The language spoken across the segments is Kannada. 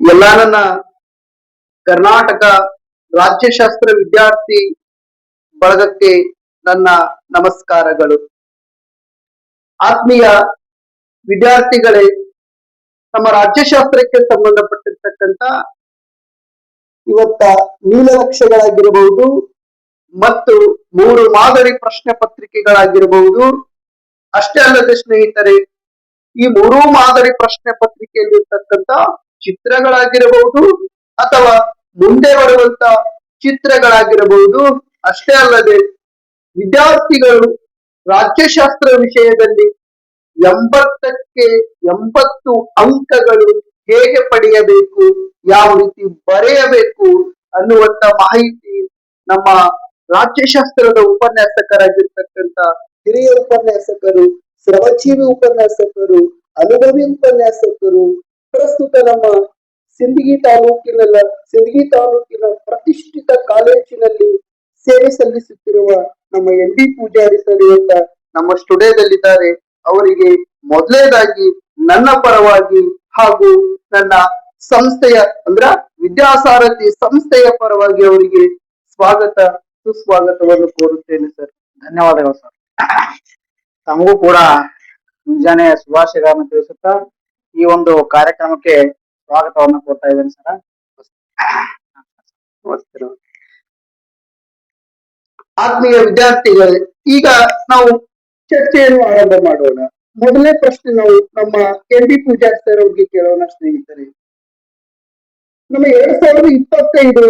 ಎಲ್ಲ ನನ್ನ ಕರ್ನಾಟಕ ರಾಜ್ಯಶಾಸ್ತ್ರ ವಿದ್ಯಾರ್ಥಿ ಬಳಗಕ್ಕೆ ನನ್ನ ನಮಸ್ಕಾರಗಳು. ಆತ್ಮೀಯ ವಿದ್ಯಾರ್ಥಿಗಳೇ, ನಮ್ಮ ರಾಜ್ಯಶಾಸ್ತ್ರಕ್ಕೆ ಸಂಬಂಧಪಟ್ಟಿರ್ತಕ್ಕಂಥ ಇವತ್ತ ನೀಲನಕ್ಷೆಗಳಾಗಿರಬಹುದು ಮತ್ತು ಮೂರು ಮಾದರಿ ಪ್ರಶ್ನೆ ಪತ್ರಿಕೆಗಳಾಗಿರಬಹುದು. ಅಷ್ಟೇ ಅಲ್ಲದೆ ಸ್ನೇಹಿತರೆ, ಈ ಮೂರೂ ಮಾದರಿ ಪ್ರಶ್ನೆ ಪತ್ರಿಕೆಯಲ್ಲಿರ್ತಕ್ಕಂತ ಚಿತ್ರಗಳಾಗಿರಬಹುದು ಅಥವಾ ಮುಂದೆ ಬರುವಂತ ಚಿತ್ರಗಳಾಗಿರಬಹುದು. ಅಷ್ಟೇ ಅಲ್ಲದೆ ವಿದ್ಯಾರ್ಥಿಗಳು ರಾಜ್ಯಶಾಸ್ತ್ರ ವಿಷಯದಲ್ಲಿ ಎಂಬತ್ತಕ್ಕೆ ಎಂಬತ್ತು ಅಂಕಗಳು ಹೇಗೆ ಪಡೆಯಬೇಕು, ಯಾವ ರೀತಿ ಬರೆಯಬೇಕು ಅನ್ನುವಂತ ಮಾಹಿತಿ ನಮ್ಮ ರಾಜ್ಯಶಾಸ್ತ್ರದ ಉಪನ್ಯಾಸಕರಾಗಿರ್ತಕ್ಕಂತ ಹಿರಿಯ ಉಪನ್ಯಾಸಕರು, ಶ್ರಮಜೀವಿ ಉಪನ್ಯಾಸಕರು, ಅನುಭವಿ ಉಪನ್ಯಾಸಕರು ಪ್ರಸ್ತುತ ನಮ್ಮ ಸಿಂದಗಿ ತಾಲೂಕಿನಲ್ಲ, ಸಿಂದಗಿ ತಾಲೂಕಿನ ಪ್ರತಿಷ್ಠಿತ ಕಾಲೇಜಿನಲ್ಲಿ ಸೇವೆ ಸಲ್ಲಿಸುತ್ತಿರುವ ನಮ್ಮ ಎಂ ಬಿ ಪೂಜಾರಿ ಸರ್ ಅಂತ ನಮ್ಮ ಸ್ಟುಡಿಯೋದಲ್ಲಿದ್ದಾರೆ. ಅವರಿಗೆ ಮೊದಲನೇದಾಗಿ ನನ್ನ ಪರವಾಗಿ ಹಾಗೂ ನನ್ನ ಸಂಸ್ಥೆಯ ಅಂದ್ರ ವಿದ್ಯಾಸಾರಥಿ ಸಂಸ್ಥೆಯ ಪರವಾಗಿ ಅವರಿಗೆ ಸ್ವಾಗತ, ಸುಸ್ವಾಗತವನ್ನು ಕೋರುತ್ತೇನೆ ಸರ್. ಧನ್ಯವಾದಗಳು ಸರ್. ತಮಗೂ ಕೂಡ ಮುಂಜಾನೆ ಶುಭಾಶಯಗಳನ್ನು ತಿಳಿಸುತ್ತಾ ಈ ಒಂದು ಕಾರ್ಯಕ್ರಮಕ್ಕೆ ಸ್ವಾಗತವನ್ನು ಕೊಡ್ತಾ ಇದ್ದೇನೆ ಸರ್. ಆತ್ಮೀಯ ವಿದ್ಯಾರ್ಥಿಗಳೇ, ಈಗ ನಾವು ಚರ್ಚೆಯನ್ನು ಆರಂಭ ಮಾಡೋಣ. ಮೊದಲನೇ ಪ್ರಶ್ನೆ ನಾವು ನಮ್ಮ ಎನ್ ಬಿ ಪೂಜಾ ಸರ್ ಅವ್ರಿಗೆ ಕೇಳೋಣ ಸ್ನೇಹಿತರೆ. ನಮ್ಮ ಎರಡ್ ಸಾವಿರದ ಇಪ್ಪತ್ತೈದು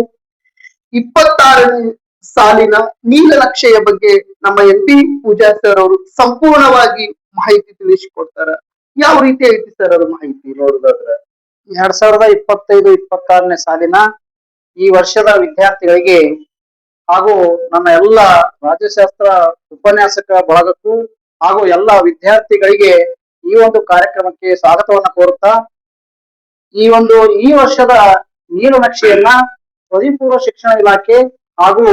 ಇಪ್ಪತ್ತಾರನೇ ಸಾಲಿನ ನೀಲನಕ್ಷೆಯ ಬಗ್ಗೆ ನಮ್ಮ ಎನ್ ಬಿ ಪೂಜಾ ಸರ್ ಅವರು ಸಂಪೂರ್ಣವಾಗಿ ಮಾಹಿತಿ ತಿಳಿಸಿಕೊಡ್ತಾರ? ಯಾವ ರೀತಿ ಐತಿ ಸರ್ ಅದು ಮಾಹಿತಿ ನೋಡುದಾದ್ರೆ? ಎರಡ್ ಸಾವಿರದ ಇಪ್ಪತ್ತೈದು, ಇಪ್ಪತ್ತಾರನೇ ಸಾಲಿನ ಈ ವರ್ಷದ ವಿದ್ಯಾರ್ಥಿಗಳಿಗೆ ಹಾಗೂ ನಮ್ಮ ಎಲ್ಲ ರಾಜ್ಯಶಾಸ್ತ್ರ ಉಪನ್ಯಾಸಕ ಬಳಗಕ್ಕೂ ಹಾಗೂ ಎಲ್ಲ ವಿದ್ಯಾರ್ಥಿಗಳಿಗೆ ಈ ಒಂದು ಕಾರ್ಯಕ್ರಮಕ್ಕೆ ಸ್ವಾಗತವನ್ನ ಕೋರುತ್ತಾ, ಈ ಒಂದು, ಈ ವರ್ಷದ ನೀರು ನಕ್ಷೆಯನ್ನ ಪದವಿಪೂರ್ವ ಶಿಕ್ಷಣ ಇಲಾಖೆ ಹಾಗೂ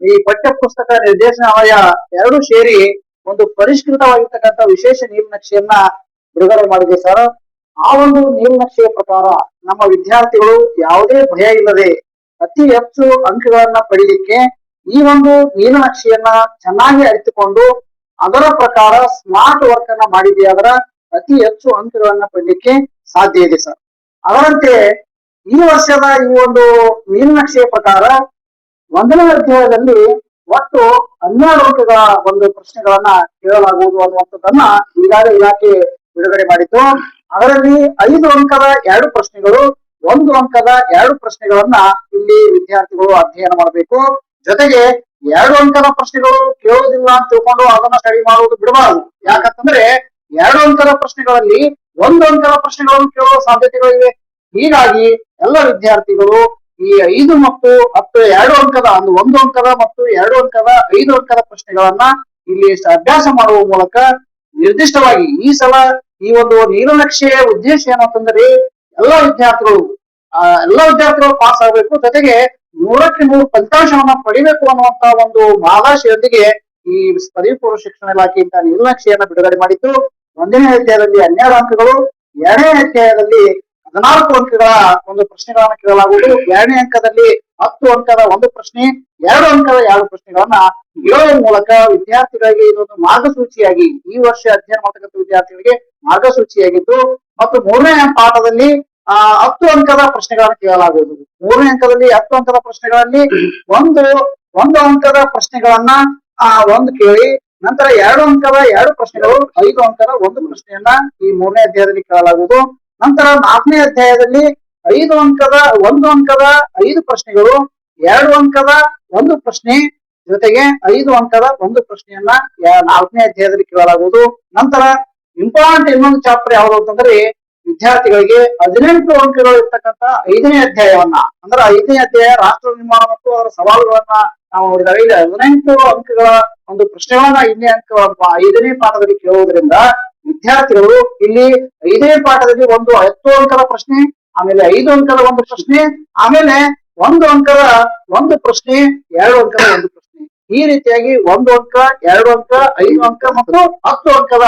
ಈ ಪಠ್ಯ ಪುಸ್ತಕ ನಿರ್ದೇಶನಾಲಯ ಎರಡು ಸೇರಿ ಒಂದು ಪರಿಷ್ಕೃತವಾಗಿರ್ತಕ್ಕಂಥ ವಿಶೇಷ ನೀಲನಕ್ಷೆಯನ್ನ ಬಿಡುಗಡೆ ಮಾಡಿದೆ ಸರ್. ಆ ಒಂದು ನೀಲನಕ್ಷೆಯ ಪ್ರಕಾರ ನಮ್ಮ ವಿದ್ಯಾರ್ಥಿಗಳು ಯಾವುದೇ ಭಯ ಇಲ್ಲದೆ ಅತಿ ಹೆಚ್ಚು ಅಂಕಗಳನ್ನ ಪಡೀಲಿಕ್ಕೆ ಈ ಒಂದು ನೀಲನಕ್ಷೆಯನ್ನ ಚೆನ್ನಾಗಿ ಅರಿತುಕೊಂಡು ಅದರ ಪ್ರಕಾರ ಸ್ಮಾರ್ಟ್ ವರ್ಕ್ ಅನ್ನ ಮಾಡಿದೆಯಾದ್ರೆ ಅತಿ ಹೆಚ್ಚು ಅಂಕಗಳನ್ನ ಪಡೀಲಿಕ್ಕೆ ಸಾಧ್ಯ ಇದೆ ಸರ್. ಅದರಂತೆ ಈ ವರ್ಷದ ಈ ಒಂದು ನೀಲನಕ್ಷೆಯ ಪ್ರಕಾರ ಒಂದನೇ ಅಧ್ಯಾಯದಲ್ಲಿ ಒಟ್ಟು ಹನ್ನೆರಡು ಅಂಕಗಳ ಒಂದು ಪ್ರಶ್ನೆಗಳನ್ನ ಕೇಳಲಾಗುವುದು ಅನ್ನುವಂಥದ್ದನ್ನ ಈಗಾಗಲೇ ಇಲಾಖೆ ಬಿಡುಗಡೆ ಮಾಡಿತು ಅದರಲ್ಲಿ ಐದು ಅಂಕದ ಎರಡು ಪ್ರಶ್ನೆಗಳು, ಒಂದು ಅಂಕದ ಎರಡು ಪ್ರಶ್ನೆಗಳನ್ನ ಇಲ್ಲಿ ವಿದ್ಯಾರ್ಥಿಗಳು ಅಧ್ಯಯನ ಮಾಡಬೇಕು. ಜೊತೆಗೆ ಎರಡು ಅಂಕದ ಪ್ರಶ್ನೆಗಳು ಕೇಳೋದಿಲ್ಲ ಅಂತ ತಿಳ್ಕೊಂಡು ಅದನ್ನ ಸ್ಟಡಿ ಮಾಡುವುದು ಬಿಡಬಾರದು. ಯಾಕಂತಂದ್ರೆ ಎರಡು ಅಂಕದ ಪ್ರಶ್ನೆಗಳಲ್ಲಿ ಒಂದು ಅಂಕದ ಪ್ರಶ್ನೆಗಳನ್ನು ಕೇಳುವ ಸಾಧ್ಯತೆಗಳಿವೆ ಹೀಗಾಗಿ ಎಲ್ಲ ವಿದ್ಯಾರ್ಥಿಗಳು ಈ ಐದು ಮತ್ತು ಹತ್ತು ಎರಡು ಅಂಕದ ಒಂದು ಒಂದು ಅಂಕದ ಮತ್ತು ಎರಡು ಅಂಕದ ಐದು ಅಂಕದ ಪ್ರಶ್ನೆಗಳನ್ನ ಇಲ್ಲಿ ಅಭ್ಯಾಸ ಮಾಡುವ ಮೂಲಕ ನಿರ್ದಿಷ್ಟವಾಗಿ ಈ ಸಲ ಈ ಒಂದು ನೀಲನಕ್ಷೆಯ ಉದ್ದೇಶ ಏನಂತಂದ್ರೆ ಎಲ್ಲ ವಿದ್ಯಾರ್ಥಿಗಳು, ಆ, ಎಲ್ಲ ವಿದ್ಯಾರ್ಥಿಗಳು ಪಾಸ್ ಆಗಬೇಕು. ಜೊತೆಗೆ ನೂರಕ್ಕೆ ನೂರು ಫಲಿತಾಂಶವನ್ನ ಪಡಿಬೇಕು ಅನ್ನುವಂತ ಒಂದು ಮಹಾದಾಶೆಯೊಂದಿಗೆ ಈ ಪದವಿ ಪೂರ್ವ ಶಿಕ್ಷಣ ಇಲಾಖೆಯಿಂದ ನೀಲನಕ್ಷೆಯನ್ನ ಬಿಡುಗಡೆ ಮಾಡಿತ್ತು. ಒಂದನೇ ಅಧ್ಯಾಯದಲ್ಲಿ ಹನ್ನೆರಡು ಅಂಕಗಳು, ಎರಡನೇ ಅಧ್ಯಾಯದಲ್ಲಿ ಹದಿನಾಲ್ಕು ಅಂಕಗಳ ಒಂದು ಪ್ರಶ್ನೆಗಳನ್ನ ಕೇಳಲಾಗುವುದು. ಎರಡನೇ ಅಂಕದಲ್ಲಿ ಹತ್ತು ಅಂಕದ ಒಂದು ಪ್ರಶ್ನೆ, ಎರಡು ಅಂಕದ ಎರಡು ಪ್ರಶ್ನೆಗಳನ್ನ ಹೇಳುವ ಮೂಲಕ ವಿದ್ಯಾರ್ಥಿಗಳಿಗೆ ಇದೊಂದು ಮಾರ್ಗಸೂಚಿಯಾಗಿ ಈ ವರ್ಷ ಅಧ್ಯಯನ ಮಾಡತಕ್ಕಂಥ ವಿದ್ಯಾರ್ಥಿಗಳಿಗೆ ಮಾರ್ಗಸೂಚಿಯಾಗಿದ್ದು ಮತ್ತು ಮೂರನೇ ಪಾಠದಲ್ಲಿ, ಆ, ಹತ್ತು ಅಂಕದ ಪ್ರಶ್ನೆಗಳನ್ನು ಕೇಳಲಾಗುವುದು. ಮೂರನೇ ಅಂಕದಲ್ಲಿ ಹತ್ತು ಅಂಕದ ಪ್ರಶ್ನೆಗಳಲ್ಲಿ ಒಂದು ಒಂದು ಅಂಕದ ಪ್ರಶ್ನೆಗಳನ್ನ, ಆ, ಒಂದು ಕೇಳಿ, ನಂತರ ಎರಡು ಅಂಕದ ಎರಡು ಪ್ರಶ್ನೆಗಳು, ಐದು ಅಂಕದ ಒಂದು ಪ್ರಶ್ನೆಯನ್ನ ಈ ಮೂರನೇ ಅಧ್ಯಾಯದಲ್ಲಿ ಕೇಳಲಾಗುವುದು. ನಂತರ ನಾಲ್ಕನೇ ಅಧ್ಯಾಯದಲ್ಲಿ ಐದು ಅಂಕದ, ಒಂದು ಅಂಕದ ಐದು ಪ್ರಶ್ನೆಗಳು, ಎರಡು ಅಂಕದ ಒಂದು ಪ್ರಶ್ನೆ, ಜೊತೆಗೆ ಐದು ಅಂಕದ ಒಂದು ಪ್ರಶ್ನೆಯನ್ನ ನಾಲ್ಕನೇ ಅಧ್ಯಾಯದಲ್ಲಿ ಕೇಳಲಾಗುವುದು. ನಂತರ ಇಂಪಾರ್ಟೆಂಟ್ ಇನ್ನೊಂದು ಚಾಪ್ಟರ್ ಯಾವುದು ಅಂತಂದ್ರೆ ವಿದ್ಯಾರ್ಥಿಗಳಿಗೆ ಹದಿನೆಂಟು ಅಂಕಗಳು ಇರ್ತಕ್ಕಂಥ ಐದನೇ ಅಧ್ಯಾಯವನ್ನ. ಅಂದ್ರೆ ಐದನೇ ಅಧ್ಯಾಯ ರಾಷ್ಟ್ರ ನಿರ್ಮಾಣ ಮತ್ತು ಅದರ ಸವಾಲುಗಳನ್ನ ನಾವು ನೋಡಿದಾಗ ಇಲ್ಲಿ ಹದಿನೆಂಟು ಅಂಕಗಳ ಒಂದು ಪ್ರಶ್ನೆಗಳನ್ನ ಐದನೇ ಅಂಕ ಐದನೇ ಪಾಠದಲ್ಲಿ ಕೇಳುವುದರಿಂದ ವಿದ್ಯಾರ್ಥಿಗಳು ಇಲ್ಲಿ ಐದನೇ ಪಾಠದಲ್ಲಿ ಒಂದು ಹತ್ತು ಅಂಕದ ಪ್ರಶ್ನೆ, ಆಮೇಲೆ ಐದು ಅಂಕದ ಒಂದು ಪ್ರಶ್ನೆ, ಆಮೇಲೆ ಒಂದು ಅಂಕದ ಒಂದು ಪ್ರಶ್ನೆ, ಎರಡು ಅಂಕದ ಒಂದು ಪ್ರಶ್ನೆ. ಈ ರೀತಿಯಾಗಿ ಒಂದು ಅಂಕ, ಎರಡು ಅಂಕ, ಐದು ಅಂಕ ಮತ್ತು ಹತ್ತು ಅಂಕದ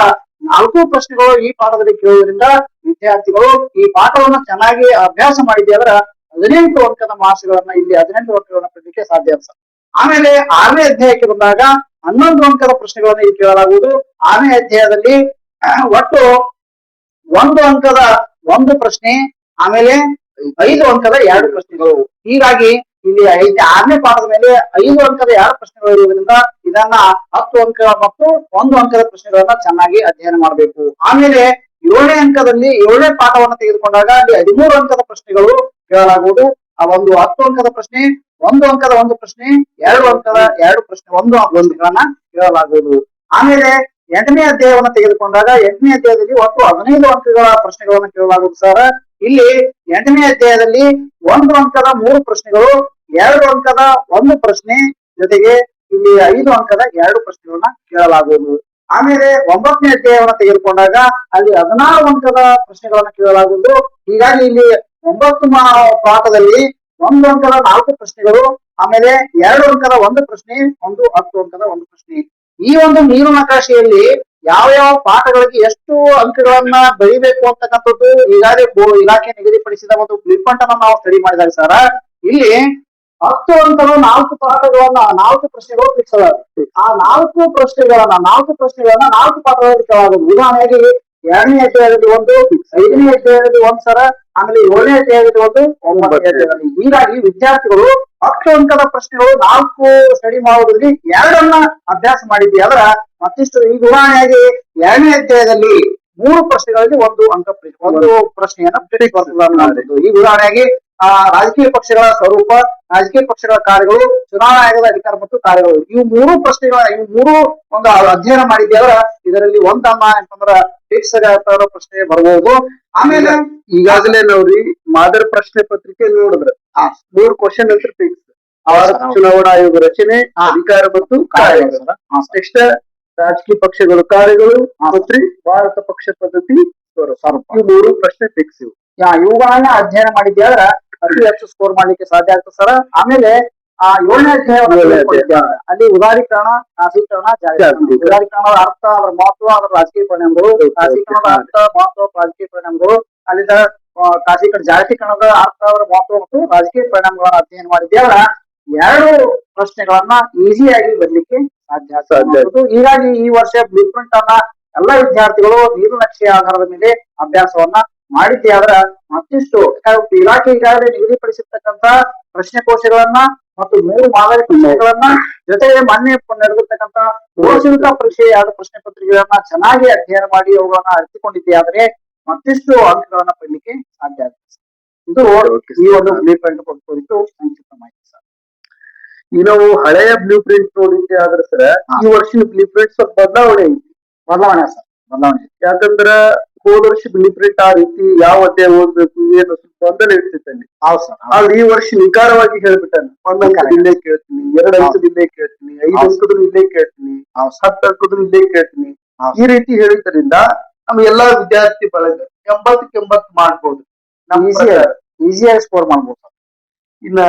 ನಾಲ್ಕು ಪ್ರಶ್ನೆಗಳು ಈ ಪಾಠದಲ್ಲಿ ಕೇಳುವುದರಿಂದ ವಿದ್ಯಾರ್ಥಿಗಳು ಈ ಪಾಠವನ್ನು ಚೆನ್ನಾಗಿ ಅಭ್ಯಾಸ ಮಾಡಿದ್ದೆ ಆದ್ರೆ ಹದಿನೆಂಟು ಅಂಕದ ಮಾರ್ಕ್ಸ್ಗಳನ್ನ ಇಲ್ಲಿ ಹದಿನೆಂಟು ಅಂಕಗಳನ್ನ ಪಡೆಯಲಿಕ್ಕೆ ಸಾಧ್ಯ ಅಂತ ಆಮೇಲೆ ಆರನೇ ಅಧ್ಯಾಯಕ್ಕೆ ಬಂದಾಗ ಹನ್ನೊಂದು ಅಂಕದ ಪ್ರಶ್ನೆಗಳನ್ನು ಇಲ್ಲಿ ಕೇಳಲಾಗುವುದು. ಆರನೇ ಅಧ್ಯಾಯದಲ್ಲಿ ಒಟ್ಟು ಒಂದು ಅಂಕದ ಒಂದು ಪ್ರಶ್ನೆ, ಆಮೇಲೆ ಐದು ಅಂಕದ ಎರಡು ಪ್ರಶ್ನೆಗಳು. ಹೀಗಾಗಿ ಇಲ್ಲಿ ಐದು, ಆರನೇ ಪಾಠದ ಮೇಲೆ ಐದು ಅಂಕದ ಎರಡು ಪ್ರಶ್ನೆಗಳು ಇರುವುದರಿಂದ ಇದನ್ನ ಹತ್ತು ಅಂಕ ಮತ್ತು ಒಂದು ಅಂಕದ ಪ್ರಶ್ನೆಗಳನ್ನ ಚೆನ್ನಾಗಿ ಅಧ್ಯಯನ ಮಾಡಬೇಕು. ಆಮೇಲೆ ಏಳನೇ ಅಂಕದಲ್ಲಿ ಏಳನೇ ಪಾಠವನ್ನು ತೆಗೆದುಕೊಂಡಾಗ ಅಲ್ಲಿ ಹದಿಮೂರು ಅಂಕದ ಪ್ರಶ್ನೆಗಳು ಕೇಳಲಾಗುವುದು. ಆ ಒಂದು ಹತ್ತು ಅಂಕದ ಪ್ರಶ್ನೆ, ಒಂದು ಅಂಕದ ಒಂದು ಪ್ರಶ್ನೆ, ಎರಡು ಅಂಕದ ಎರಡು ಪ್ರಶ್ನೆ, ಒಂದು ಅಂಕಗಳನ್ನ ಕೇಳಲಾಗುವುದು. ಆಮೇಲೆ ಎಂಟನೇ ಅಧ್ಯಾಯವನ್ನು ತೆಗೆದುಕೊಂಡಾಗ ಎಂಟನೇ ಅಧ್ಯಾಯದಲ್ಲಿ ಒಟ್ಟು ಹದಿನೈದು ಅಂಕಗಳ ಪ್ರಶ್ನೆಗಳನ್ನು ಕೇಳಲಾಗುವುದು ಸರ್. ಇಲ್ಲಿ ಎಂಟನೇ ಅಧ್ಯಾಯದಲ್ಲಿ ಒಂದು ಅಂಕದ ಮೂರು ಪ್ರಶ್ನೆಗಳು ಎರಡು ಅಂಕದ ಒಂದು ಪ್ರಶ್ನೆ ಜೊತೆಗೆ ಇಲ್ಲಿ ಐದು ಅಂಕದ ಎರಡು ಪ್ರಶ್ನೆಗಳನ್ನ ಕೇಳಲಾಗುವುದು. ಆಮೇಲೆ ಒಂಬತ್ತನೇ ಅಧ್ಯಾಯವನ್ನು ತೆಗೆದುಕೊಂಡಾಗ ಅಲ್ಲಿ ಹದಿನಾರು ಅಂಕದ ಪ್ರಶ್ನೆಗಳನ್ನ ಕೇಳಲಾಗುವುದು. ಹೀಗಾಗಿ ಇಲ್ಲಿ ಒಂಬತ್ತು ಪಾಠದಲ್ಲಿ ಒಂದು ಅಂಕದ ನಾಲ್ಕು ಪ್ರಶ್ನೆಗಳು, ಆಮೇಲೆ ಎರಡು ಅಂಕದ ಒಂದು ಪ್ರಶ್ನೆ, ಒಂದು ಹತ್ತು ಅಂಕದ ಒಂದು ಪ್ರಶ್ನೆ. ಈ ಒಂದು ನೀರು ನಕಾಶೆಯಲ್ಲಿ ಯಾವ ಯಾವ ಪಾಠಗಳಿಗೆ ಎಷ್ಟು ಅಂಕಗಳನ್ನ ಬರೀಬೇಕು ಅಂತಕ್ಕಂಥದ್ದು ಈಗಾಗಲೇ ಇಲಾಖೆ ನಿಗದಿಪಡಿಸಿದ ಒಂದು ಬ್ಲೂಪ್ರಿಂಟ್ ಅನ್ನ ನಾವು ಸ್ಟಡಿ ಮಾಡಿದಾಗ ಸರ್, ಇಲ್ಲಿ ಹತ್ತು ಅಂತಲೂ ನಾಲ್ಕು ಪಾಠಗಳನ್ನ ನಾಲ್ಕು ಪ್ರಶ್ನೆಗಳು ಫಿಕ್ಸ್ ಆ ನಾಲ್ಕು ಪ್ರಶ್ನೆಗಳನ್ನ ನಾಲ್ಕು ಪ್ರಶ್ನೆಗಳನ್ನ ನಾಲ್ಕು ಪಾಠಗಳಲ್ಲಿ ಕೇಳಾಗುವುದು ಉದಾಹರಣೆಗೆ ಎರಡನೇ ಅಧ್ಯಾಯದಲ್ಲಿ ಒಂದು ಐದನೇ ಅಧ್ಯಾಯದಲ್ಲಿ ಒಂದ್ ಸರ ಆಮೇಲೆ ಏಳನೇ ಅಧ್ಯಾಯದಲ್ಲಿ ಒಂದು ಒಂಬತ್ತನೇ ಹೀಗಾಗಿ ವಿದ್ಯಾರ್ಥಿಗಳು ಹತ್ತು ಅಂಕದ ಪ್ರಶ್ನೆಗಳು ನಾಲ್ಕು ಸ್ಟಡಿ ಮಾಡೋದ್ರಲ್ಲಿ ಎರಡನ್ನ ಅಭ್ಯಾಸ ಮಾಡಿದ್ವಿ. ಆದ್ರ ಮತ್ತಿಷ್ಟು ಈಗ ಉದಾಹರಣೆಯಾಗಿ ಎರಡನೇ ಅಧ್ಯಾಯದಲ್ಲಿ ಮೂರು ಪ್ರಶ್ನೆಗಳಲ್ಲಿ ಒಂದು ಅಂಕ ಒಂದು ಪ್ರಶ್ನೆಯನ್ನ ಈ ಉದಾಹರಣೆಯಾಗಿ ಆ ರಾಜಕೀಯ ಪಕ್ಷಗಳ ಸ್ವರೂಪ ರಾಜಕೀಯ ಪಕ್ಷಗಳ ಕಾರ್ಯಗಳು ಚುನಾವಣಾ ಆಯೋಗದ ಅಧಿಕಾರ ಮತ್ತು ಕಾರ್ಯಗಳು. ಇವು ಮೂರು ಪ್ರಶ್ನೆಗಳ ಇವು ಮೂರು ಒಂದು ಅಧ್ಯಯನ ಮಾಡಿದ್ದೇವರ ಇದರಲ್ಲಿ ಒಂದಮ್ಮ ಅಂತಂದ್ರ ಫಿಕ್ಸ್ ಪ್ರಶ್ನೆ ಬರಬಹುದು ಆಮೇಲೆ ಈಗಾಗಲೇ ನೋಡ್ರಿ ಮಾದರಿ ಪ್ರಶ್ನೆ ಪತ್ರಿಕೆ ನೋಡಿದ್ರೆ ಮೂರು ಕ್ವಶನ್ ಅಂತ ಫಿಕ್ಸ್. ಚುನಾವಣಾ ಆಯೋಗ ರಚನೆ. ಅಧಿಕಾರ ಮತ್ತು ಕಾರ್ಯಗಳು. ನೆಕ್ಸ್ಟ್ ರಾಜಕೀಯ ಪಕ್ಷಗಳು ಕಾರ್ಯಗಳು ಮತ್ತು ಭಾರತ ಪಕ್ಷ ಪದ್ಧತಿ ಮೂರು ಪ್ರಶ್ನೆ ಫಿಕ್ಸ್ ಇವು. ಯಾ, ಇವುಗಳನ್ನ ಅಧ್ಯಯನ ಮಾಡಿದ್ದೆ ಆದ್ರ ಅತಿ ಹೆಚ್ಚು ಸ್ಕೋರ್ ಮಾಡ್ಲಿಕ್ಕೆ ಸಾಧ್ಯ ಆಗ್ತದೆ ಸರ್ ಆಮೇಲೆ ಆ ಏಳನೇ ಆದ್ರೆ ಅಲ್ಲಿ ಉದಾರೀಕರಣ ಜಾಗೀಕರಣ. ಉದಾರೀಕರಣದ ಅರ್ಥ ಅದರ ಮಹತ್ವ ಅದರ ರಾಜಕೀಯ ಪರಿಣಾಮಗಳು okay. ಅರ್ಥ ಮಹತ್ವ ರಾಜಕೀಯ ಪರಿಣಾಮಗಳು ಅಲ್ಲಿಂದ ಖಾಸೀಕರಣ ಜಾಗತೀಕರಣದ ಅರ್ಥ ಅದರ ಮಹತ್ವ ಮತ್ತು ರಾಜಕೀಯ ಪರಿಣಾಮಗಳನ್ನ ಅಧ್ಯಯನ ಮಾಡಿದ್ದೇವಲ್ಲ ಎರಡು ಪ್ರಶ್ನೆಗಳನ್ನ ಈಸಿಯಾಗಿ ಬರ್ಲಿಕ್ಕೆ ಸಾಧ್ಯ ಸಾಧ್ಯ. ಹೀಗಾಗಿ ಈ ವರ್ಷ ಬ್ಲೂಪ್ರಿಂಟ್ ಅನ್ನ ಎಲ್ಲಾ ವಿದ್ಯಾರ್ಥಿಗಳು ನೀಲನಕ್ಷೆ ಆಧಾರದ ಮೇಲೆ ಅಭ್ಯಾಸವನ್ನ ಮಾಡಿದ್ದೆ ಆದ್ರ ಮತ್ತಿಷ್ಟು ಇಲಾಖೆ ಈಗಾಗಲೇ ನಿಗದಿಪಡಿಸಿರ್ತಕ್ಕಂತ ಪ್ರಶ್ನೆ ಕೋಶಗಳನ್ನ ಮತ್ತು ಮೂರು ಮಾದರಿ ಪ್ರಶ್ನೆಗಳನ್ನ ಜೊತೆಗೆ ಮೊನ್ನೆ ನಡೆದಿರ್ತಕ್ಕಂತ ಪೂರ್ವಶುಲ್ಕ ಪರೀಕ್ಷೆ ಎರಡು ಪ್ರಶ್ನೆ ಪತ್ರಿಕೆಗಳನ್ನ ಚೆನ್ನಾಗಿ ಅಧ್ಯಯನ ಮಾಡಿ ಅವುಗಳನ್ನ ಅರಿತುಕೊಂಡಿದ್ದೆ ಆದ್ರೆ ಮತ್ತಿಷ್ಟು ಅಂಕಗಳನ್ನ ಪಡಲಿಕ್ಕೆ ಸಾಧ್ಯ ಆಗುತ್ತೆ ಇದು ಈ ಒಂದು ಕುರಿತು ಸಂಕ್ಷಿಪ್ತ ಮಾಹಿತಿ ಸರ್. ಈ ನಾವು ಹಳೆಯ ಬ್ಲೂ ಪ್ರಿಂಟ್ ನೋಡಿದ್ದೆ ಆದ್ರೆ ಸರ್ ಈ ವರ್ಷದ ಬ್ಲೂ ಪ್ರಿಂಟ್ ಸ್ವಲ್ಪ ಬದಲಾವಣೆ ಐತಿ. ಬದಲಾವಣೆ ಸರ್. ಬದಲಾವಣೆ ಯಾಕಂದ್ರ ಹೋದ ವರ್ಷ ಪ್ರಿಂಟ್ ಆ ರೀತಿ ಯಾವ ಅಧ್ಯಾಯ ಓದ್ಬೇಕು ಏನು ಸ್ವಲ್ಪ ಗೊಂದಲ ಇರ್ತಿತ್ತು ಅಲ್ಲಿ ಆದ್ರೆ ಈ ವರ್ಷ ನಿಖರವಾಗಿ ಹೇಳ್ಬಿಟ್ಟಾನೆ ಒಂದ್ ಅಂಕದ ಇಲ್ಲೇ ಕೇಳ್ತೀನಿ ಎರಡ್. ಅಂಕದ ಇಲ್ಲೇ ಕೇಳ್ತೀನಿ ಐದು ಅಂಕದ್ರು ಅಂಕದ ಇಲ್ಲೇ ಕೇಳ್ತೀನಿ ಹತ್ತು ಅಂಕದ ಇಲ್ಲೇ ಕೇಳ್ತೀನಿ. ಈ ರೀತಿ ಹೇಳಿದ್ರಿಂದ ನಮ್ಮ ಎಲ್ಲಾ ವಿದ್ಯಾರ್ಥಿ ಬಳಗ ಎಂಬತ್ತಕ್ಕೆ ಎಂಬತ್ತು ಮಾಡ್ಬೋದು. ನಮ್ ಈಸಿಯಾಗಿ ಸ್ಕೋರ್ ಮಾಡ್ಬೋದು ಇನ್ನ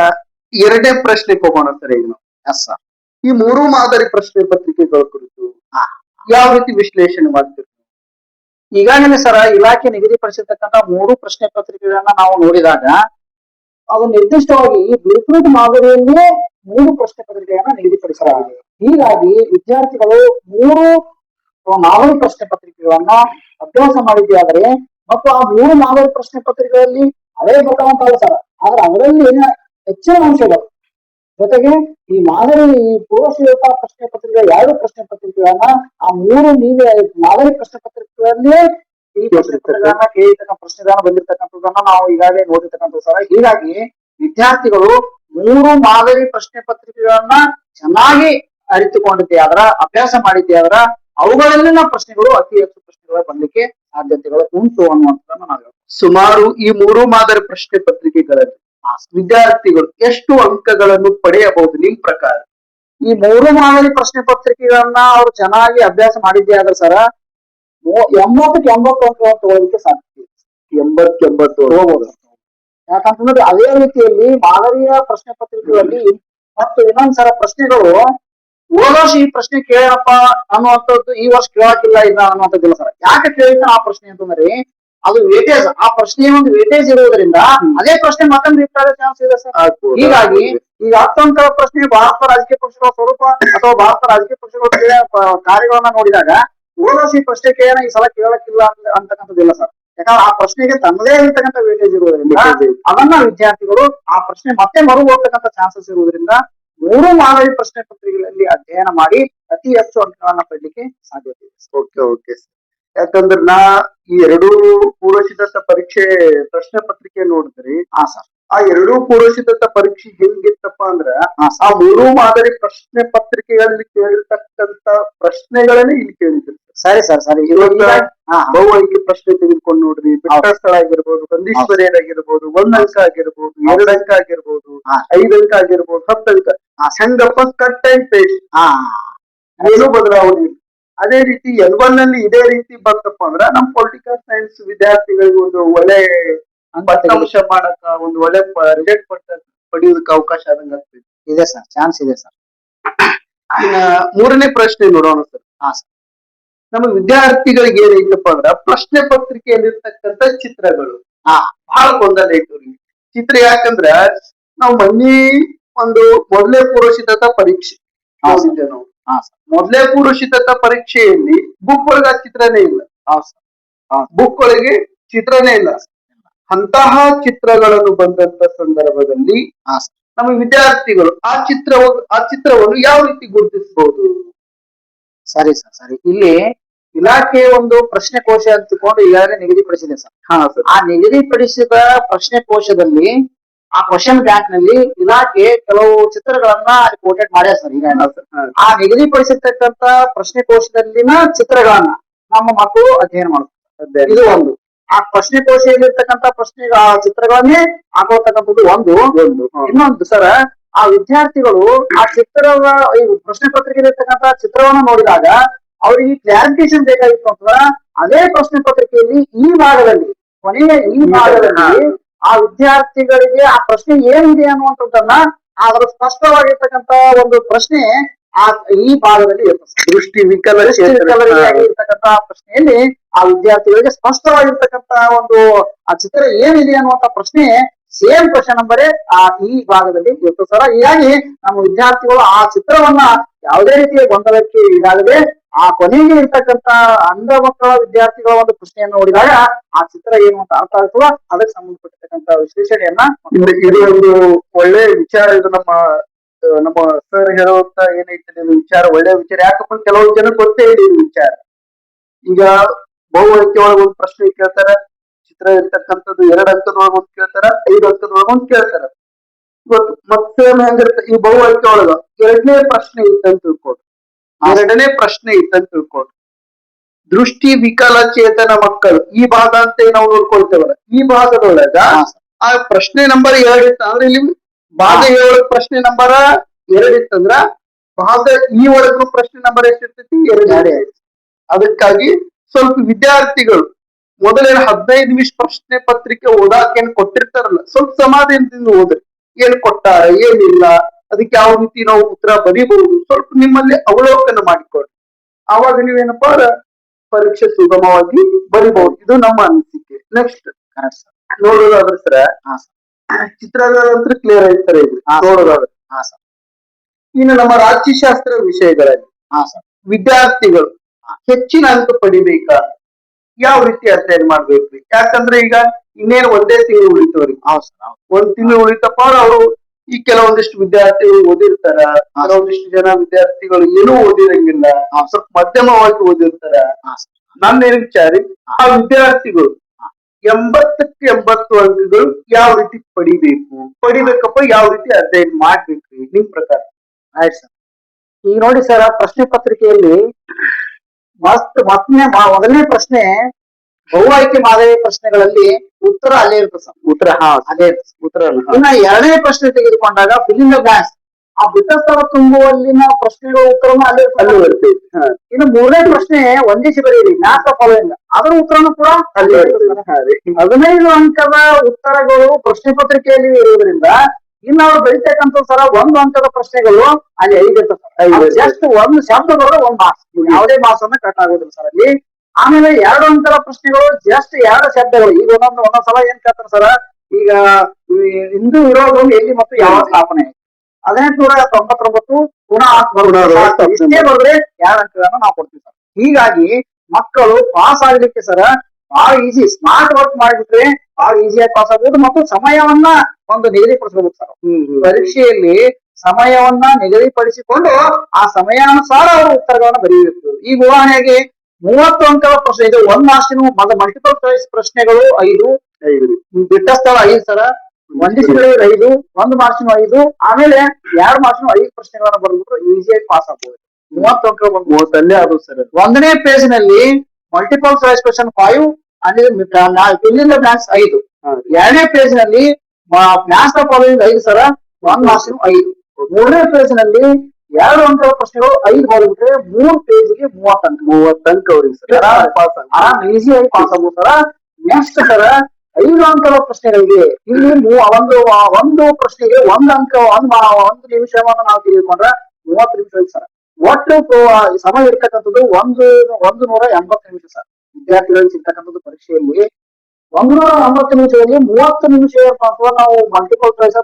ಎರಡೇ ಪ್ರಶ್ನೆಗೆ ಹೋಗೋಣ ಸರ್ ಈಗ ನಾವು. ಎಸ್ ಸರ್ ಈ ಮೂರು ಮಾದರಿ ಪ್ರಶ್ನೆ ಪತ್ರಿಕೆಗಳ ಕುರಿತು. ಯಾವ ರೀತಿ ವಿಶ್ಲೇಷಣೆ ಮಾಡ್ತೀರಿ? ಈಗಾಗಲೇ ಸರ ಇಲಾಖೆ ನಿಗದಿಪಡಿಸಿರ್ತಕ್ಕಂಥ ಮೂರು ಪ್ರಶ್ನೆ ಪತ್ರಿಕೆಗಳನ್ನ ನಾವು ನೋಡಿದಾಗ ಅದು ನಿರ್ದಿಷ್ಟವಾಗಿ ಬ್ಲೂಪ್ರಿಂಟ್ ಮಾದರಿಯಲ್ಲಿಯೇ ಮೂರು ಪ್ರಶ್ನೆ ಪತ್ರಿಕೆಗಳನ್ನ ನಿಗದಿಪಡಿಸಲಾಗಿದೆ. ಹೀಗಾಗಿ ವಿದ್ಯಾರ್ಥಿಗಳು ಮೂರು ಮಾದರಿ ಪ್ರಶ್ನೆ ಪತ್ರಿಕೆಗಳನ್ನ ಅಭ್ಯಾಸ ಮಾಡಿದ್ದೆ ಆದರೆ ಮತ್ತು ಆ ಮೂರು ಮಾದರಿ ಪ್ರಶ್ನೆ ಪತ್ರಿಕೆಗಳಲ್ಲಿ ಅದೇ ಬರ್ತಾವಂತ ಸರ್. ಆದ್ರೆ ಅದರಲ್ಲಿ ಹೆಚ್ಚಿನ ಅಂಶಗಳು ಜೊತೆಗೆ ಈ ಮಾದರಿ ಈ ಪೂರ್ವಶೀಲತಾ ಪ್ರಶ್ನೆ ಪತ್ರಿಕೆ, ಎರಡು ಪ್ರಶ್ನೆ ಪತ್ರಿಕೆಗಳನ್ನ ಆ ಮೂರು ನೀವೇ ಮಾದರಿ ಪ್ರಶ್ನೆ ಪತ್ರಿಕೆಗಳಲ್ಲಿಯೇ ಈ ಪ್ರಶ್ನೆ ಪತ್ರಿಕೆಗಳನ್ನ ಪ್ರಶ್ನೆಗಳನ್ನ ಬಂದಿರತಕ್ಕಂಥದ್ದನ್ನ ನಾವು ಈಗಾಗಲೇ ನೋಡಿರ್ತಕ್ಕಂಥದ್ದು ಸರ್ ಹೀಗಾಗಿ ವಿದ್ಯಾರ್ಥಿಗಳು ಮೂರು ಮಾದರಿ ಪ್ರಶ್ನೆ ಪತ್ರಿಕೆಗಳನ್ನ ಚೆನ್ನಾಗಿ ಅರಿತುಕೊಂಡಿದ್ದೆಯಾದ್ರ ಅಭ್ಯಾಸ ಮಾಡಿದ್ದೆ ಆದ್ರ ಅವುಗಳಲ್ಲಿನ ಪ್ರಶ್ನೆಗಳು ಅತಿ ಹೆಚ್ಚು ಪ್ರಶ್ನೆಗಳ ಬಂದಕ್ಕೆ ಸಾಧ್ಯತೆಗಳು ಉಂಟು ಅನ್ನುವಂಥದ್ದನ್ನ ನಾವು. ಸುಮಾರು ಈ ಮೂರು ಮಾದರಿ ಪ್ರಶ್ನೆ ಪತ್ರಿಕೆಗಳಲ್ಲಿ ವಿದ್ಯಾರ್ಥಿಗಳು ಎಷ್ಟು ಅಂಕಗಳನ್ನು ಪಡೆಯಬಹುದು ನಿಮ್ ಪ್ರಕಾರ? ಈ ಮೂರು ಮಾದರಿ ಪ್ರಶ್ನೆ ಪತ್ರಿಕೆಗಳನ್ನ ಅವ್ರು ಚೆನ್ನಾಗಿ ಅಭ್ಯಾಸ ಮಾಡಿದ್ದೆ ಆದ್ರೆ ಸರ ಎಂಬತ್ತಕ್ಕೆ ಎಂಬತ್ತು ಅಂಕಗಳನ್ನು ತಗೊಳ್ಳಿಕ್ಕೆ ಸಾಧ್ಯ ಎಂಬತ್ತು ಎಂಬತ್ ಎಂಬತ್ತು ತಗೋಬಹುದು ಯಾಕಂತಂದ್ರೆ ಅದೇ ರೀತಿಯಲ್ಲಿ ಮಾದರಿಯ ಪ್ರಶ್ನೆ ಪತ್ರಿಕೆಗಳಲ್ಲಿ ಮತ್ತು ಇನ್ನೊಂದ್ ಸಲ ಪ್ರಶ್ನೆಗಳು ಹೋದ ವರ್ಷ ಈ ಪ್ರಶ್ನೆ ಕೇಳಪ್ಪ ಅನ್ನುವಂಥದ್ದು ಈ ವರ್ಷ ಕೇಳಕ್ಕಿಲ್ಲ ಇಲ್ಲ ಅನ್ನುವಂಥದ್ದಿಲ್ಲ ಸರ್. ಯಾಕೆ ಕೇಳಿದ್ರೆ ಆ ಪ್ರಶ್ನೆ ಅಂತಂದ್ರೆ ಅದು ವೇಟೇಜ್ ಆ ಪ್ರಶ್ನೆ ಒಂದು ವೇಟೇಜ್ ಇರುವುದರಿಂದ ಅದೇ ಪ್ರಶ್ನೆ ಮತ್ತೊಂದು ಆಗೋ ಚಾನ್ಸ್ ಇದೆ ಸರ್. ಹೀಗಾಗಿ ಈಗ ಅತ್ಯಂತ ಪ್ರಶ್ನೆ ಭಾರತ ರಾಜಕೀಯ ಪಕ್ಷಗಳ ಸ್ವರೂಪ ಅಥವಾ ಭಾರತ ರಾಜಕೀಯ ಪಕ್ಷಗಳ ಕ್ರಿಯೆ- ಕಾರ್ಯಗಳನ್ನ ನೋಡಿದಾಗ ಈ ಪ್ರಶ್ನೆ ಕೇಳ ಈ ಸಲ ಕೇಳಕ್ಕಿಲ್ಲ ಅಂತ- ಅಂತಕ್ಕಂಥದ್ದಿಲ್ಲ ಸರ್. ಯಾಕಂದ್ರೆ ಆ ಪ್ರಶ್ನೆಗೆ ತನ್ನದೇ ಇರ್ತಕ್ಕಂಥ ವೇಟೇಜ್ ಇರುವುದರಿಂದ ಅದನ್ನ ವಿದ್ಯಾರ್ಥಿಗಳು ಆ ಪ್ರಶ್ನೆ ಮತ್ತೆ ಮರು ಹೋಗ್ತಕ್ಕಂಥ ಚಾನ್ಸಸ್ ಇರುವುದರಿಂದ ಮೂರು ಮಾದರಿ ಪ್ರಶ್ನೆ ಪತ್ರಿಕೆಗಳಲ್ಲಿ ಅಧ್ಯಯನ ಮಾಡಿ ಅತಿ ಹೆಚ್ಚು ಅಂಕಗಳನ್ನ ಪಡೆಯಲಿಕ್ಕೆ ಸಾಧ್ಯತೆ ಇದೆ. Okay okay. ಯಾಕಂದ್ರೆ ನಾ ಈ ಎರಡೂ ಪೂರ್ವಸಿದ್ಧತ ಪರೀಕ್ಷೆ ಪ್ರಶ್ನೆ ಪತ್ರಿಕೆ ನೋಡಿದ್ರಿ. ಹಾ ಸರ್. ಆ ಎರಡೂ ಪೂರ್ವಸಿದ್ಧತ ಪರೀಕ್ಷೆ ಹೆಂಗಿತ್ತಪ್ಪ ಅಂದ್ರ ಆ ಮೂರು ಮಾದರಿ ಪ್ರಶ್ನೆ ಪತ್ರಿಕೆಗಳಲ್ಲಿ ಕೇಳಿರ್ತಕ್ಕಂತ ಪ್ರಶ್ನೆಗಳನ್ನ ಇಲ್ಲಿ ಕೇಳಿದ್ರು. ಸರಿ ಸರ್ ಸರಿ. ಬಹು ಅಂಕಿ ಪ್ರಶ್ನೆ ತೆಗೆದುಕೊಂಡು ನೋಡ್ರಿ. ಬಿಟ್ಟ ಸ್ಥಳ ಆಗಿರ್ಬೋದು ಬಂದೀಶ್ವರಿಯರ್ ಆಗಿರ್ಬೋದು ಒಂದ್ ಅಂಕ ಆಗಿರ್ಬೋದು ಎರಡ್ ಅಂಕ ಆಗಿರ್ಬೋದು. ಐದ್ ಅಂಕ ಆಗಿರ್ಬೋದು ಹತ್ತು ಅಂಕ. ಆ ಸಂಗಪ್ಪ ಕಟ್ ಅಂಡ್ ಪೇಸ್ಟ್ ಏನು ಬದಲಾವಣೆ. ಅದೇ ರೀತಿ ಎಲ್ ಒನ್ನಲ್ಲಿ ಇದೇ ರೀತಿ ಬಂತಪ್ಪ ಅಂದ್ರ ನಮ್ ಪೊಲಿಟಿಕಲ್ ಸೈನ್ಸ್ ವಿದ್ಯಾರ್ಥಿಗಳಿಗೆ ಒಂದು ಒಳ್ಳೆ ಅಂಶ ಮಾಡಕ ಒಂದು ಒಳ್ಳೆ ರಿಸಲ್ಟ್ ಪಟ್ಟ ಪಡೆಯೋದಕ್ಕೆ ಅವಕಾಶ ಆದಂಗ ಆಗ್ತದೆ. ಇದೆ ಸರ್ ಚಾನ್ಸ್ ಇದೆ ಸರ್ ಮೂರನೇ ಪ್ರಶ್ನೆ ನೋಡೋಣ ಸರ್ ಹಾ ಸರ್ ನಮ್ಮ ವಿದ್ಯಾರ್ಥಿಗಳಿಗೆ ಏನಿತ್ತಪ್ಪ ಅಂದ್ರ ಪ್ರಶ್ನೆ ಪತ್ರಿಕೆಯಲ್ಲಿರ್ತಕ್ಕಂಥ ಚಿತ್ರಗಳು. ಹಾ. ಬಹಳ ಗೊಂದಲ ಇತ್ತು ಚಿತ್ರ ಯಾಕಂದ್ರ ನಾವು ಮೊನ್ನೆ ಒಂದು ಮೊದಲೇ ಪೂರ್ವಸಿದ್ಧತಾ ಪರೀಕ್ಷೆ. ನಾವು. ಹಾ ಸರ್ ಮೊದಲೇ ಪೂರ್ವಸಿದ್ಧತಾ ಪರೀಕ್ಷೆಯಲ್ಲಿ ಬುಕ್ ಒಳಗ ಆ ಚಿತ್ರನೇ ಇಲ್ಲ. ಹಾ ಸರ್ ಬುಕ್ ಒಳಗೆ ಚಿತ್ರನೇ ಇಲ್ಲ. ಅಂತಹ ಚಿತ್ರಗಳನ್ನು ಬಂದಂತ ಸಂದರ್ಭದಲ್ಲಿ ನಮ್ಮ ವಿದ್ಯಾರ್ಥಿಗಳು ಆ ಚಿತ್ರ ಆ ಚಿತ್ರವನ್ನು ಯಾವ ರೀತಿ ಗುರುತಿಸಬಹುದು? ಸರಿ ಸರ್ ಸರಿ. ಇಲ್ಲಿ ಇಲಾಖೆ ಒಂದು ಪ್ರಶ್ನೆ ಕೋಶ ಅಂತಕೊಂಡು ತಿಳ್ಕೊಂಡು ಈಗಾಗಲೇ ನಿಗದಿಪಡಿಸಿದೆ ಸರ್. ಹಾ ಸರ್. ಆ ನಿಗದಿಪಡಿಸಿದ ಪ್ರಶ್ನೆ ಕೋಶದಲ್ಲಿ ಆ ಕ್ವಶನ್ ಬ್ಯಾಂಕ್ನಲ್ಲಿ ಇಲಾಖೆ ಕೆಲವು ಚಿತ್ರಗಳನ್ನ ಅಲ್ಲಿ ಕೋಟೆಟ್ ಮಾಡ್ಯಾರ ಸರ್ ಈಗ ಆ ನಿಗದಿಪಡಿಸಿರ್ತಕ್ಕಂತ ಪ್ರಶ್ನೆ ಕೋಶದಲ್ಲಿನ ಚಿತ್ರಗಳನ್ನ ನಮ್ಮ ಮಕ್ಕಳು ಅಧ್ಯಯನ ಮಾಡ್ತಾರೆ. ಇದು ಒಂದು. ಆ ಪ್ರಶ್ನೆ ಕೋಶದಲ್ಲಿರ್ತಕ್ಕಂತ ಪ್ರಶ್ನೆ ಆ ಚಿತ್ರಗಳನ್ನೇ ಹಾಕೋತಕ್ಕಂಥದ್ದು ಒಂದು. ಒಂದು. ಇನ್ನೊಂದು ಸರ್ ಆ ವಿದ್ಯಾರ್ಥಿಗಳು ಆ ಚಿತ್ರದ ಈ ಪ್ರಶ್ನೆ ಪತ್ರಿಕೆಯಲ್ಲಿರ್ತಕ್ಕಂತ ಚಿತ್ರವನ್ನ ನೋಡಿದಾಗ ಅವ್ರಿಗೆ ಕ್ಲಾರಿಫಿಕೇಶನ್ ಬೇಕಾಗಿತ್ತು ಅಂತಂದ್ರ ಅದೇ ಪ್ರಶ್ನೆ ಪತ್ರಿಕೆಯಲ್ಲಿ ಈ ಭಾಗದಲ್ಲಿ ಕೊನೆಯ ಈ ಭಾಗದಲ್ಲಿ ಆ ವಿದ್ಯಾರ್ಥಿಗಳಿಗೆ ಆ ಪ್ರಶ್ನೆ ಏನಿದೆ ಅನ್ನುವಂಥದ್ದನ್ನ ಅದರ ಸ್ಪಷ್ಟವಾಗಿರ್ತಕ್ಕಂತ ಒಂದು ಪ್ರಶ್ನೆ ಆ ಈ ಭಾಗದಲ್ಲಿ ದೃಷ್ಟಿ ಇರ್ತಕ್ಕಂತ ಪ್ರಶ್ನೆಯಲ್ಲಿ ಆ ವಿದ್ಯಾರ್ಥಿಗಳಿಗೆ ಸ್ಪಷ್ಟವಾಗಿರ್ತಕ್ಕಂತ ಒಂದು ಆ ಚಿತ್ರ ಏನಿದೆ ಅನ್ನುವಂತ ಪ್ರಶ್ನೆ ಸೇಮ್ ಕ್ವಶನ್ ನಂಬರ್ ಆ ಈ ಭಾಗದಲ್ಲಿ ಇರ್ತದೆ. ಸರ್ ಹೀಗಾಗಿ ನಮ್ಮ ವಿದ್ಯಾರ್ಥಿಗಳು ಆ ಚಿತ್ರವನ್ನ ಯಾವುದೇ ರೀತಿಯ ಗೊಂದಲಕ್ಕೆ ಈಡಾಗದೆ ಆ ಕೊನೆಗೆ ಇರ್ತಕ್ಕಂತ ಅಂಧ ಮಕ್ಕಳ ವಿದ್ಯಾರ್ಥಿಗಳ ಒಂದು ಪ್ರಶ್ನೆಯನ್ನು ನೋಡಿದಾಗ ಆ ಚಿತ್ರ ಏನು ಅಂತ ಅರ್ಥ ಆಗ್ತದ? ಅದಕ್ಕೆ ಸಂಬಂಧಪಟ್ಟಿರ್ತಕ್ಕಂತ ವಿಶ್ಲೇಷಣೆಯನ್ನ ಇದು ಒಂದು ಒಳ್ಳೆ ವಿಚಾರ ಇದು ನಮ್ಮ ನಮ್ಮ ಸರ್ ಹೇಳುವಂತ ಏನೈತೆ ಇದು ವಿಚಾರ ಒಳ್ಳೆ ವಿಚಾರ. ಯಾಕಪ್ಪ ಕೆಲವು ಜನ ಗೊತ್ತೇ ಇಲ್ಲ ಇದು ವಿಚಾರ. ಈಗ ಬಹು ಅಂಕೆ ಒಳಗೆ ಒಂದು ಪ್ರಶ್ನೆ ಕೇಳ್ತಾರ ಚಿತ್ರ ಇರ್ತಕ್ಕಂಥದ್ದು ಎರಡ್ ಅಂಕದೊಳಗೆ ಒಂದು ಕೇಳ್ತಾರ ಐದು ಅಂಕದೊಳಗೆ ಒಂದು ಕೇಳ್ತಾರ. ಇವತ್ತು ಮತ್ತೆ ಹೆಂಗಿರ್ತ ಈ ಬಹು ಅಂಕೆ ಒಳಗ ಎರಡನೇ ಪ್ರಶ್ನೆ ಇತ್ತಂತ ತಿಳ್ಕೊಡು ಎರಡನೇ ಪ್ರಶ್ನೆ ಇತ್ತಂತ ತಿಳ್ಕೊಂಡು ದೃಷ್ಟಿ ವಿಕಲಚೇತನ ಮಕ್ಕಳು ಈ ಭಾಗ ಅಂತ ನಾವು ನೋಡ್ಕೊಳ್ತೇವಲ್ಲ ಈ ಭಾಗದೊಳಗ. ಆ ಪ್ರಶ್ನೆ ನಂಬರ್ ಎರಡ್ ಇತ್ತ ಅಂದ್ರೆ ಇಲ್ಲಿ ಭಾಗ ಏಳು ಪ್ರಶ್ನೆ ನಂಬರ್ ಎರಡ್ ಇತ್ತಂದ್ರ ಭಾಗ ಈ ಒಳಗೂ ಪ್ರಶ್ನೆ ನಂಬರ್ ಎಷ್ಟಿರ್ತೈತಿ ಎರಡ್ ಎರಡೇ ಅದಕ್ಕಾಗಿ ಸ್ವಲ್ಪ ವಿದ್ಯಾರ್ಥಿಗಳು ಮೊದಲೇನು ಹದಿನೈದು ನಿಮಿಷ ಪ್ರಶ್ನೆ ಪತ್ರಿಕೆ ಓದಾಕೆ ಏನ್ ಕೊಟ್ಟಿರ್ತಾರಲ್ಲ ಸ್ವಲ್ಪ ಸಮಾಧಾನದಿಂದ ಓದ್ರಿ. ಏನ್ ಕೊಟ್ಟಾರ ಏನಿಲ್ಲ ಅದಕ್ಕೆ ಯಾವ ರೀತಿ ನಾವು ಉತ್ತರ ಬರೀಬಹುದು? ಸ್ವಲ್ಪ ನಿಮ್ಮಲ್ಲಿ ಅವಲೋಕನ ಮಾಡಿಕೊಳ್ಳಿ. ಆವಾಗ ನೀವೇನಪ್ಪ ಪರೀಕ್ಷೆ ಸುಗಮವಾಗಿ ಬರಿಬಹುದು. ಇದು ನಮ್ಮ ಅನಿಸಿಕೆ. ನೆಕ್ಸ್ಟ್ ನೋಡೋದಾದ್ರೆ ಸರ ಚಿತ್ರಗಳಂತ್ರ ಕ್ಲಿಯರ್ ಆಯ್ತಾರೆ ಇದು. ನೋಡೋದಾದ್ರೆ. ಇನ್ನು ನಮ್ಮ ರಾಜ್ಯಶಾಸ್ತ್ರ ವಿಷಯಗಳಲ್ಲಿ ವಿದ್ಯಾರ್ಥಿಗಳು ಹೆಚ್ಚಿನ ಅಂಕ ಪಡಿಬೇಕಾ? ಯಾವ ರೀತಿ ಅಧ್ಯಯನ ಮಾಡ್ಬೇಕ್ರಿ ಯಾಕಂದ್ರೆ ಈಗ ಇನ್ನೇನು ಒಂದೇ ತಿಂಗಳು ಉಳಿತವ್ರಿ. ಒಂದ್ ತಿಂಗಳು ಉಳಿತಪ್ಪ ಅವರು ಈ ಕೆಲವೊಂದಿಷ್ಟು ವಿದ್ಯಾರ್ಥಿಗಳು ಓದಿರ್ತಾರ, ಕೆಲವೊಂದಿಷ್ಟು ಜನ ವಿದ್ಯಾರ್ಥಿಗಳು ಏನೂ ಓದಿರಂಗಿಲ್ಲ, ಸ್ವಲ್ಪ ಮಧ್ಯಮವಾಗಿ ಓದಿರ್ತಾರ. ನನ್ನ ವಿಚಾರಿ, ಆ ವಿದ್ಯಾರ್ಥಿಗಳು ಎಂಬತ್ತಕ್ಕೆ ಎಂಬತ್ತು ಅಂಕಗಳು ಯಾವ ರೀತಿ ಪಡಿಬೇಕು? ಪಡಿಬೇಕಪ್ಪ, ಯಾವ ರೀತಿ ಅಧ್ಯಯನ ಮಾಡ್ಬೇಕ್ರಿ ನಿಮ್ ಪ್ರಕಾರ. ಆಯ್ತು ಸರ್. ಈಗ ನೋಡಿ ಸರ್ ಪ್ರಶ್ನೆ ಪತ್ರಿಕೆಯಲ್ಲಿ ಮಸ್ತ್ ಮೊದಲನೇ ಪ್ರಶ್ನೆ ಬಹು ಆಯ್ಕೆ ಮಾದರಿ ಪ್ರಶ್ನೆಗಳಲ್ಲಿ ಉತ್ತರ ಅಲ್ಲೇ ಇರುತ್ತೆ ಸರ್. ಉತ್ತರ ಹಾ ಅದೇ ಉತ್ತರ ಇನ್ನ ಎರಡನೇ ಪ್ರಶ್ನೆ ತೆಗೆದುಕೊಂಡಾಗ ಫಿಲಿಂಗ್ ಬ್ಲಾಂಕ್ಸ್ ಆ ಬಿಟ್ಟಸ್ಥಳ ತುಂಬುವಲ್ಲಿನ ಪ್ರಶ್ನೆಗಳ ಉತ್ತರನು ಅಲ್ಲೇ ಅಲ್ಲೂ ಇರುತ್ತೆ ಇನ್ನು ಮೂರನೇ ಪ್ರಶ್ನೆ ಒಂದೇ ಬರೆಯಿರಿ ನಾಕ ಫಾಲೋಯಿಂಗ್ ಅದರ ಉತ್ತರನು ಕೂಡ ಅಲ್ಲೂ ಹದಿನೈದು ಅಂಕದ ಉತ್ತರಗಳು ಪ್ರಶ್ನೆ ಪತ್ರಿಕೆಯಲ್ಲಿ ಇರುವುದರಿಂದ ಇನ್ನು ಅವ್ರು ಬೆಳಿತಕ್ಕಂಥ ಸರ ಒಂದು ಅಂಕದ ಪ್ರಶ್ನೆಗಳು ಅಲ್ಲಿ ಐದು ಇರ್ತದೆ ಇರ್ತದೆ. ಜಸ್ಟ್ ಒಂದು ಶಬ್ದ ಬರೋದು ಒಂದ್ ಮಾರ್ಕ್ಸ್ ಯಾವುದೇ ಮಾರ್ಕ್ಸ್ ಅನ್ನ ಕಟ್ ಆಗೋದಿಲ್ಲ ಸರ್ ಅಲ್ಲಿ. ಆಮೇಲೆ ಎರಡು ಅಂತರ ಪ್ರಶ್ನೆಗಳು ಜಸ್ಟ್ ಎರಡು ಶಬ್ದಗಳು. ಈಗ ಒಂದೊಂದು ಒಂದೊಂದ್ ಸಲ ಏನ್ ಕೇಳ್ತಾರೆ ಸರ್? ಈಗ ಹಿಂದೂ ವಿರೋಧಿ ಎಲ್ಲಿ ಮತ್ತು ಯಾವ ಸ್ಥಾಪನೆ? ಹದಿನೆಂಟುನೂರ ತೊಂಬತ್ತೊಂಬತ್ತು ಪುನಃ ಪುನಃ ಇಷ್ಟೇ ಬರೆದ್ರೆ ಎರಡು ಅಂಕಗಳನ್ನ ನಾವು ಕೊಡ್ತೀವಿ ಸರ್. ಹೀಗಾಗಿ ಮಕ್ಕಳು ಪಾಸ್ ಆಗ್ಲಿಕ್ಕೆ ಸರ ಬಹಳ ಈಸಿ. ಸ್ಮಾರ್ಟ್ ವರ್ಕ್ ಮಾಡಿಬಿಟ್ರೆ ಬಹಳ ಈಸಿಯಾಗಿ ಪಾಸ್ ಆಗ್ಬೋದು ಮತ್ತು ಸಮಯವನ್ನ ಒಂದು ನಿಗದಿಪಡಿಸಬಹುದು ಸರ್. ಪರೀಕ್ಷೆಯಲ್ಲಿ ಸಮಯವನ್ನ ನಿಗದಿಪಡಿಸಿಕೊಂಡು ಆ ಸಮಯಾನುಸಾರ ಅವರು ಉತ್ತರಗಳನ್ನು ಬರೆಯಬೇಕು ಈಗ ಉದಾಹರಣೆಗೆ ಮೂವತ್ತು ಅಂಕದ ಪ್ರಶ್ನೆ ಇದು. ಒಂದ್ ಮಾರ್ಕ್ಸಿನ ಮಲ್ಟಿಪಲ್ ಚಾಯ್ಸ್ ಪ್ರಶ್ನೆಗಳು ಐದು. ಬಿಟ್ಟ ಸ್ಥಳ ಐದು ಸರ. ಒಂದಿಸಿಗಳು ಐದು ಒಂದು ಮಾರ್ಕ್ಸಿನ ಐದು. ಆಮೇಲೆ ಎರಡ್ ಮಾರ್ಕ್ಸಿನ ಐದು ಪ್ರಶ್ನೆಗಳನ್ನ ಈಜಿ ಈಸಿಯಾಗಿ ಪಾಸ್ ಆಗ್ಬೋದು. ಮೂವತ್ತು ಅಂಕ ಒಂದು ಮೂವತ್ತಲ್ಲೇ ಅದು ಸರ್ ಒಂದನೇ ಪೇಜ್ನಲ್ಲಿ ಮಲ್ಟಿಪಲ್ ಚಾಯ್ಸ್ ಕ್ವಶನ್ ಫೈವ್ ಇಲ್ಲಿಂದ ಮ್ಯಾಥ್ಸ್ ಐದು. ಎರಡನೇ ಪೇಜ್ನಲ್ಲಿ ಮ್ಯಾಥ್ಸ್ ಐದು ಸರ. ಒಂದ್ ಮಾರ್ಕ್ಸ್ ಐದು. ಮೂರನೇ ಪೇಜ್ನಲ್ಲಿ ಎರಡು ಅಂಕದ ಪ್ರಶ್ನೆಗಳು ಐದು ಬಂದ್ಬಿಟ್ರೆ ಮೂರ್ ಪೇಜ್ಗೆ ಮೂವತ್ತು ಅಂಕ ಮೂವತ್ತು ಅಂಕ ಅವ್ರಿಗೆ ಸರ್. ಪಾಸ್ ಆರಾಮ್ ಆಗಿ ಪಾಸ್ ಆಗ್ಬೋದು ಸರ. ನೆಕ್ಸ್ಟ್ ಸರ ಐದು ಅಂಕದ ಪ್ರಶ್ನೆಗಳಿಗೆ ಇಲ್ಲಿ ಒಂದು ಒಂದು ಪ್ರಶ್ನೆಗೆ ಒಂದ್ ಅಂಕ ಒಂದ್ ಒಂದು ನಿಮಿಷವನ್ನು ನಾವು ತೆಗೆದುಕೊಂಡ್ರೆ ಮೂವತ್ತು ನಿಮಿಷ ಸರ ಸರ್. ಒಟ್ಟು ಸಮಯ ಇರ್ತಕ್ಕಂಥದ್ದು ಒಂದು ಒಂದು ನೂರ ಎಂಬತ್ತು ನಿಮಿಷ ಸರ್. ವಿದ್ಯಾರ್ಥಿಗಳಿಗೆ ಸಿಗ್ತಕ್ಕಂಥದ್ದು ಪರೀಕ್ಷೆಯಲ್ಲಿ ಒಂದು ನೂರ ಎಂಬತ್ತು ನಿಮಿಷದಲ್ಲಿ ಮೂವತ್ತು ನಿಮಿಷ ಅಥವಾ ನಾವು ಮಲ್ಟಿಪಲ್ ಚಾಯ್ಸ್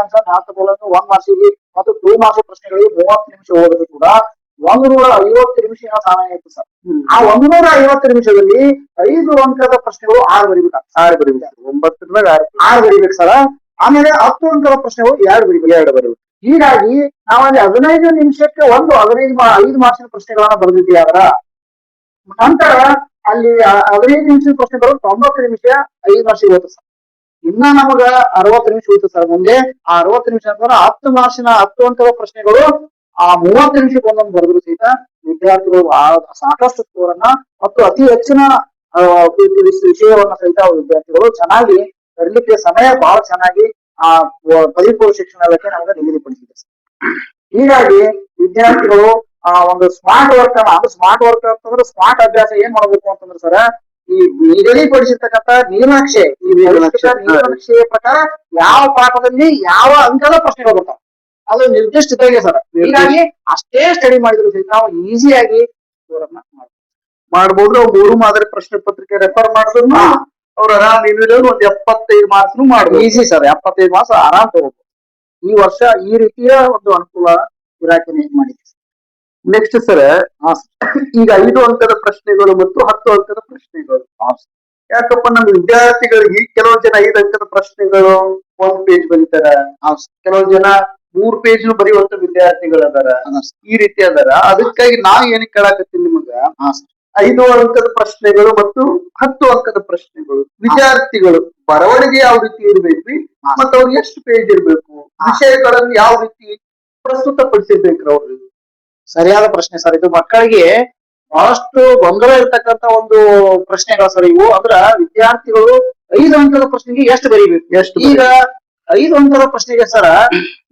ಆನ್ಸರ್ ನಾಲ್ಕು ಬೋಲನ್ನು ಒನ್ ಮಾರ್ಕ್ಸಿಗೆ ಮತ್ತು ಟೂ ಮಾರ್ಕ್ಸ್ ಪ್ರಶ್ನೆಗಳಿಗೆ ಮೂವತ್ತು ನಿಮಿಷ ಓದಿದ್ರು ಕೂಡ ಒಂದು ನೂರ ಐವತ್ತು ನಿಮಿಷ ಸಮಯ ಇತ್ತು ಸರ್? ಆ ಒಂದು ನೂರ ಐವತ್ತು ನಿಮಿಷದಲ್ಲಿ ಐದು ಅಂಕದ ಪ್ರಶ್ನೆಗಳು ಆರು ಬರಿಬೇಕು? ಆರು ಬರಿಬೇಕು ಒಂಬತ್ತರದಾಗ ಆರು ಆರು ಬರಿಬೇಕು ಸರ್? ಆಮೇಲೆ ಹತ್ತು ಅಂಕದ ಪ್ರಶ್ನೆಗಳು ಎರಡು ಬರಿಬೇಕು. ಎರಡು ಬರೀಬೇಕು. ಹೀಗಾಗಿ ನಾವಲ್ಲಿ ಹದಿನೈದು ನಿಮಿಷಕ್ಕೆ ಒಂದು ಹದಿನೈದು ಐದು ಮಾರ್ಕ್ಸಿನ ಪ್ರಶ್ನೆಗಳನ್ನ ಬರೆದಿದ್ದೀವಿ ಅವರ. ನಂತರ ಅಲ್ಲಿ ಹದಿನೈದು ನಿಮಿಷದ ಬರೋದು ತೊಂಬತ್ತು ನಿಮಿಷ, ಐದು ವರ್ಷ ಇವತ್ತು ಸರ್ ಇನ್ನ ನಮಗ ಅರವತ್ತು ನಿಮಿಷ ಉಳಿತು ಸರ್ ಮುಂದೆ ಆ ಅರವತ್ತು ನಿಮಿಷ ಅಂತಂದ್ರೆ ಹತ್ತು ಮಾರ್ಕ್ಸಿನ ಹತ್ತು ಅಂತ ಪ್ರಶ್ನೆಗಳು ಆ ಮೂವತ್ತು ನಿಮಿಷಕ್ಕೆ ಒಂದೊಂದು ಬರೆದ್ರು ಸಹಿತ ವಿದ್ಯಾರ್ಥಿಗಳು ಸಾಕಷ್ಟು ಸ್ಕೋರನ್ನ ಮತ್ತು ಅತಿ ಹೆಚ್ಚಿನ ವಿಷಯವನ್ನ ಸಹಿತ ವಿದ್ಯಾರ್ಥಿಗಳು ಚೆನ್ನಾಗಿ ಬರಲಿಕ್ಕೆ ಸಮಯ ಬಹಳ ಚೆನ್ನಾಗಿ ಆ ಪದವಿ ಪೂರ್ವ ಶಿಕ್ಷಣ ಇಲಾಖೆ ನಮಗೆ ನಿಗದಿಪಡಿಸಿದೆ ಸರ್. ಹೀಗಾಗಿ ವಿದ್ಯಾರ್ಥಿಗಳು ಆ ಒಂದು ಸ್ಮಾರ್ಟ್ ವರ್ಕ್ ಅದು ಸ್ಮಾರ್ಟ್ ವರ್ಕ್ ಅಂತಂದ್ರೆ ಸ್ಮಾರ್ಟ್ ಅಭ್ಯಾಸ ಏನ್ ಮಾಡ್ಬೇಕು ಅಂತಂದ್ರೆ ಸರ ಈ ನಿಗದಿಪಡಿಸಿರ್ತಕ್ಕಂಥ ನೀಲನಕ್ಷೆ ಈ ನೀಲನಕ್ಷೆಯ ಪ್ರಕಾರ ಯಾವ ಪಾಠದಲ್ಲಿ ಯಾವ ಅಂಕದ ಪ್ರಶ್ನೆಗಳು ಬರ್ತಾವ ಅದು ನಿರ್ದಿಷ್ಟ ಸರ್ ಹೀಗಾಗಿ ಅಷ್ಟೇ ಸ್ಟಡಿ ಮಾಡಿದ್ರು ಸಹಿತ ನಾವು ಈಸಿಯಾಗಿ ಸ್ಕೋರನ್ನ ಮಾಡ್ಬೋದು. ಮೂರು ಮಾದರಿ ಪ್ರಶ್ನೆ ಪತ್ರಿಕೆ ರೆಫರ್ ಮಾಡಿದ್ರು. ಅವ್ರು ಆರಾಮ್ ಏನಿಲ್ಲ ಒಂದ್ ಎಪ್ಪತ್ತೈದು ಮಾರ್ಕ್ಸ್ ಮಾಡ್ಬೋದು. ಈಸಿ ಸರ್ ಎಪ್ಪತ್ತೈದು ಮಾರ್ಕ್ಸ್ ಆರಾಮ್ ತಗೋಬಹುದು ಈ ವರ್ಷ ಈ ರೀತಿಯ ಒಂದು ಅನುಕೂಲ ಇಲಾಖೆ ಮಾಡಿದೆ ನೆಕ್ಸ್ಟ್ ಸರ್ ಈಗ ಐದು ಅಂಕದ ಪ್ರಶ್ನೆಗಳು ಮತ್ತು ಹತ್ತು ಅಂಕದ ಪ್ರಶ್ನೆಗಳು. ಯಾಕಪ್ಪ ನಮ್ಮ ವಿದ್ಯಾರ್ಥಿಗಳಿಗೆ ಕೆಲವು ಜನ ಐದು ಅಂಕದ ಪ್ರಶ್ನೆಗಳು ಒಂದ್ ಪೇಜ್ ಬರೀತಾರ. ಕೆಲವು ಜನ ಮೂರ್ ಪೇಜ್ ಬರೆಯುವಂತ ವಿದ್ಯಾರ್ಥಿಗಳು ಅದಾರ ಈ ರೀತಿ ಅದಾರ. ಅದಕ್ಕಾಗಿ ನಾ ಏನ್ ಕೇಳಾಕತ್ತೀನಿ ನಿಮಗ? ಐದು ಅಂಕದ ಪ್ರಶ್ನೆಗಳು ಮತ್ತು ಹತ್ತು ಅಂಕದ ಪ್ರಶ್ನೆಗಳು. ವಿದ್ಯಾರ್ಥಿಗಳು ಬರವಣಿಗೆ ಯಾವ ರೀತಿ ಇರ್ಬೇಕ್ರಿ ಮತ್ತ ಅವ್ರು ಅವ್ರಿಗೆ ಎಷ್ಟು ಪೇಜ್ ಇರ್ಬೇಕು. ವಿಷಯಗಳನ್ನು ಯಾವ ರೀತಿ ಪ್ರಸ್ತುತಪಡಿಸಿರ್ಬೇಕ್ರಿ ಅವ್ರು ಸರಿಯಾದ ಪ್ರಶ್ನೆ ಸರ್. ಇದು ಮಕ್ಕಳಿಗೆ ಬಹಳಷ್ಟು ಗೊಂದಲ ಇರ್ತಕ್ಕಂತ ಒಂದು ಪ್ರಶ್ನೆಗಳು ಸರ್ ಇವು. ಅಂದ್ರ ವಿದ್ಯಾರ್ಥಿಗಳು ಐದು ಅಂಕದ ಪ್ರಶ್ನೆಗೆ ಎಷ್ಟು ಬರೀಬೇಕು? ಎಷ್ಟು ಈಗ ಐದು ಅಂಕದ ಪ್ರಶ್ನೆಗೆ ಸರ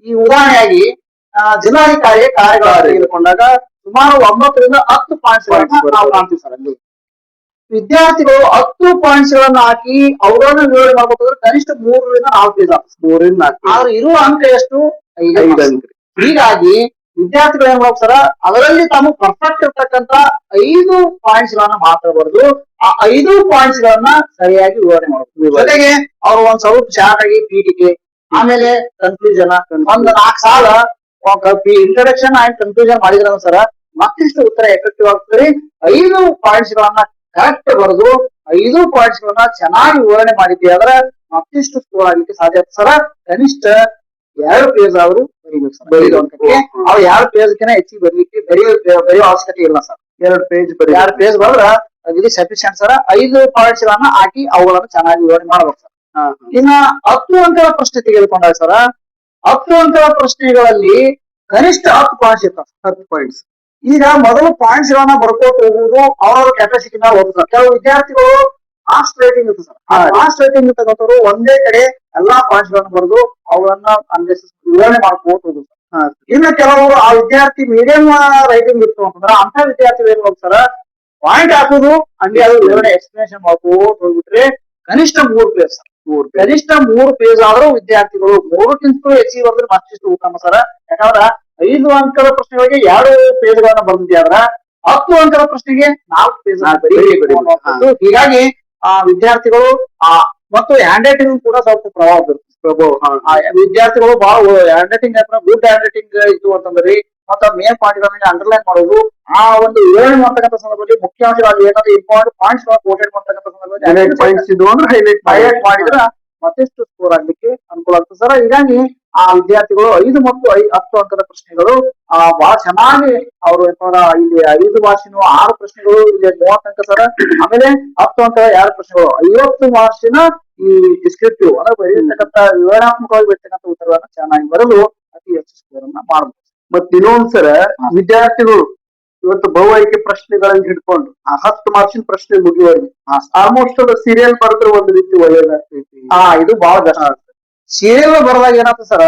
ಈ ಉದಾಹರಣೆಯಾಗಿ ಜಿಲ್ಲಾಧಿಕಾರಿ ಕಾರ್ಯಗಳ ತೆಗೆದುಕೊಂಡಾಗ ಸುಮಾರು ಒಂಬತ್ತರಿಂದ ಹತ್ತು ಪಾಯಿಂಟ್ಸ್ ನಾವು. ಕಾಣ್ತೀವಿ ಸರ್ ಅಲ್ಲಿ. ವಿದ್ಯಾರ್ಥಿಗಳು ಹತ್ತು ಪಾಯಿಂಟ್ಸ್ ಗಳನ್ನ ಹಾಕಿ ಅವುಗಳನ್ನು ವಿವರಣೆ ಮಾಡ್ಬೇಕಂದ್ರೆ ಕನಿಷ್ಠ ಮೂರರಿಂದ ನಾಲ್ಕು ಮೂರರಿಂದ ನಾಲ್ಕು. ಆದ್ರೆ ಇರುವ ಅಂಕ ಎಷ್ಟು? ಹೀಗಾಗಿ ವಿದ್ಯಾರ್ಥಿಗಳು ಏನ್ ಸರ ಅದರಲ್ಲಿ ತಾವು ಪರ್ಫೆಕ್ಟ್ ಇರ್ತಕ್ಕಂತ ಐದು ಪಾಯಿಂಟ್ಸ್ ಗಳನ್ನ ಮಾತ್ರ ಬರೆದು, ಆ ಐದು ಪಾಯಿಂಟ್ಸ್ ಗಳನ್ನ ಸರಿಯಾಗಿ ವಿವರಣೆ ಮಾಡಬೇಕು. ಜೊತೆಗೆ ಅವ್ರು ಒಂದ್ ಸ್ವಲ್ಪ ಶಾರ್ಟ್ ಆಗಿ ಪೀಠಿಕೆ, ಆಮೇಲೆ ಕನ್ಕ್ಲೂಷನ್ ಒಂದ್ ನಾಲ್ಕು ಸಾಲ ಇಂಟ್ರಡಕ್ಷನ್ ಅಂಡ್ ಕನ್ಕ್ಲೂಷನ್ ಮಾಡಿದ್ರ ಸರ ಮತ್ತಿಷ್ಟು ಉತ್ತರ ಎಫೆಕ್ಟಿವ್ ಆಗ್ತದೆ ಐದು ಪಾಯಿಂಟ್ಸ್ ಗಳನ್ನ ಕರೆಕ್ಟ್ ಬರೆದು, ಐದು ಪಾಯಿಂಟ್ಸ್ ಗಳನ್ನ ಚೆನ್ನಾಗಿ ವಿವರಣೆ ಮಾಡಿದ್ವಿ ಆದ್ರೆ ಮತ್ತಿಷ್ಟು ಸ್ಕೋರ್ ಆಗ್ಲಿಕ್ಕೆ ಸಾಧ್ಯ. ಸರ, ಕನಿಷ್ಠ ಎರಡು ಪೇಜ್ ಅವರು ಬರೀಬೇಕು ಸರ್ ಐದು ಅಂಕಕ್ಕೆ ಅವ್ ಎರಡು ಪೇಜ್ಕಿನ ಹೆಚ್ಚಿಗೆ ಬರ್ಲಿಕ್ಕೆ ಬರೆಯೋ ಬರೆಯೋ ಅವಶ್ಯಕತೆ ಇಲ್ಲ ಸರ್ ಎರಡು ಪೇಜ್ ಬರೀ ಎರಡು ಪೇಜ್ ಬರೆದ್ರ ಇದು ಸಫಿಶಿಯಂಟ್ ಸರ್ ಐದು ಪಾಯಿಂಟ್ಸ್ ಗಳನ್ನ ಹಾಕಿ ಅವುಗಳನ್ನು ಚೆನ್ನಾಗಿ ವಿವರಣೆ ಮಾಡ್ಬೇಕು ಸರ್ ಇನ್ನ ಹತ್ತು ಅಂಕದ ಪ್ರಶ್ನೆ ತೆಗೆದುಕೊಂಡಾಗ ಸರ ಹತ್ತು ಅಂಕದ ಪ್ರಶ್ನೆಗಳಲ್ಲಿ ಕನಿಷ್ಠ ಹತ್ತು ಪಾಯಿಂಟ್ಸ್ ಇರ್ತಾವ ಹತ್ತು ಪಾಯಿಂಟ್ಸ್ ಈಗ ಮೊದಲು ಪಾಯಿಂಟ್ಸ್ ಗಳನ್ನ ಬರ್ಕೋತ ಹೋಗುವುದು ಅವರ ಕೆಪಾಸಿಟಿ ಮೇಲೆ ಹೋಗ್ತಾರೆ ಕೆಲವು ವಿದ್ಯಾರ್ಥಿಗಳು fast writing last sir. Fast writing ಇರ್ತಕ್ಕಂಥವ್ರು ಒಂದೇ ಕಡೆ ಎಲ್ಲಾ ಪಾಯಿಂಟ್ಸ್ ಗಳನ್ನ ಬರೆದು ಅವುಗಳನ್ನ ಅನಲಿಸಿಸ್ ವಿವರಣೆ ಮಾಡ್ಕೋಬಹುದು ಸರ್. ಇನ್ನು ಕೆಲವರು ಆ ವಿದ್ಯಾರ್ಥಿ ಮೀಡಿಯಂ ರೈಟಿಂಗ್ ಇತ್ತು ಅಂತಂದ್ರೆ ಅಂತ ವಿದ್ಯಾರ್ಥಿಗಳು ಏನ್ ಮಾಡ್ತಾರ ಪಾಯಿಂಟ್ ಹಾಕುದು ಹಂಗೆ ಅದು ವಿವರಣೆ ಎಕ್ಸ್ಪ್ಲನೇಷನ್ ಮಾಡ್ಕೋತ ಹೋಗ್ಬಿಟ್ರೆ ಕನಿಷ್ಠ ಮೂರ್ ಪೇಜ್ ಮೂರ್. ಕನಿಷ್ಠ ಮೂರು ಪೇಜ್ ಆದ್ರೂ ವಿದ್ಯಾರ್ಥಿಗಳು ಮೂರಕ್ಕಿಂತ ಹೆಚ್ಚಿಗೆ ಬಂದ್ರೆ ಮತ್ತಿಷ್ಟು ಉತ್ತಮ ಸರ. ಯಾಕಂದ್ರ ಐದು ಅಂಕದ ಪ್ರಶ್ನೆಗಳಿಗೆ ಎರಡು ಪೇಜ್ಗಳನ್ನ ಬರ್ದಿದ್ಯಾದ್ರ ಹತ್ತು ಅಂಕದ ಪ್ರಶ್ನೆಗೆ ನಾಲ್ಕು ಪೇಜ್. ಹೀಗಾಗಿ ಆ ವಿದ್ಯಾರ್ಥಿಗಳು ಆ ಮತ್ತು ಹ್ಯಾಂಡ್ ರೈಟಿಂಗ್ ಕೂಡ ಸ್ವಲ್ಪ ಪ್ರಭಾವ ಬೀರುತ್ತೆ ಆ ವಿದ್ಯಾರ್ಥಿಗಳು ಬಹಳ handwriting good handwriting ಇತ್ತು ಅಂತಂದ್ರೆ ಮತ್ತ ಮೇನ್ ಪಾಯಿಂಟ್ ಗಳನ್ನ ಅಂಡರ್ಲೈನ್ ಮಾಡೋದು. ಆ ಒಂದು ವಿವರಣೆ ಮಾಡ್ತಕ್ಕಂಥ ಸಂದರ್ಭದಲ್ಲಿ ಮುಖ್ಯವಾಗಿ ಏನಾದ್ರು ಇಂಪಾರ್ಟೆಂಟ್ ಪಾಯಿಂಟ್ಸ್ ಕೋಟೆಡ್ ಮಾಡ್ತಕ್ಕಂಥ ಸಂದರ್ಭದಲ್ಲಿ ಹೈಲೈಟ್ ಮಾಡಿದ್ರ ಮತ್ತಿಷ್ಟು ಸ್ಕೋರ್ ಆಗ್ಲಿಕ್ಕೆ ಅನುಕೂಲ ಆಗ್ತದೆ. ಸರ್ ಹೀಗಾಗಿ ಆ ವಿದ್ಯಾರ್ಥಿಗಳು ಐದು ಮತ್ತು ಐ ಹತ್ತು ಅಂಕದ ಪ್ರಶ್ನೆಗಳು ಆ ಬಹಳ ಚೆನ್ನಾಗಿ ಅವರು ಏನಪ್ಪ ಇಲ್ಲಿ ಐದು ಭಾಷೆನು ಆರು ಪ್ರಶ್ನೆಗಳು ಇಲ್ಲಿ ಮೂವತ್ತು ಅಂಕ ಸರ್. ಆಮೇಲೆ ಹತ್ತು ಅಂಕದ ಎರಡು ಪ್ರಶ್ನೆಗಳು. ಐವತ್ತು ಮಾರ್ಕ್ಸಿನ ಈ ಡಿಸ್ಕ್ರಿಪ್ಟಿವ್ ಅಂದ್ರೆ ಬರೀತಕ್ಕಂಥ ವಿವರಣಾತ್ಮಕವಾಗಿ ಬರ್ತಕ್ಕಂಥ ಉತ್ತರಗಳನ್ನ ಚೆನ್ನಾಗಿ ಬರಲು ಅತಿ ಹೆಚ್ಚು ಸ್ಕೋರ್ ಅನ್ನ ಮಾಡಬಹುದು ಮತ್ತ ಇನ್ನೊಂದ್ ಸರ ವಿದ್ಯಾರ್ಥಿಗಳು ಇವತ್ತು ಬಹು ಆಯ್ಕೆ ಪ್ರಶ್ನೆಗಳನ್ನ ಹಿಡ್ಕೊಂಡು ಆ ಹತ್ತು ಮಾರ್ಕ್ಸಿನ ಪ್ರಶ್ನೆ ಮುಗಿಯುವಲ್ಲಿ ಆಲ್ಮೋಸ್ಟ್ ಅದು ಸೀರಿಯಲ್ ಬರೆದ್ರೆ ಒಂದು ರೀತಿ ಒಳ್ಳೇದಾಗ್ತೈತಿ ಆ ಇದು ಬಹಳ ಬೆಸ್ಟ್ ಸೀರಿಯಲ್ ಬರೆದಾಗ ಏನಾಗ್ತದೆ ಸರ್?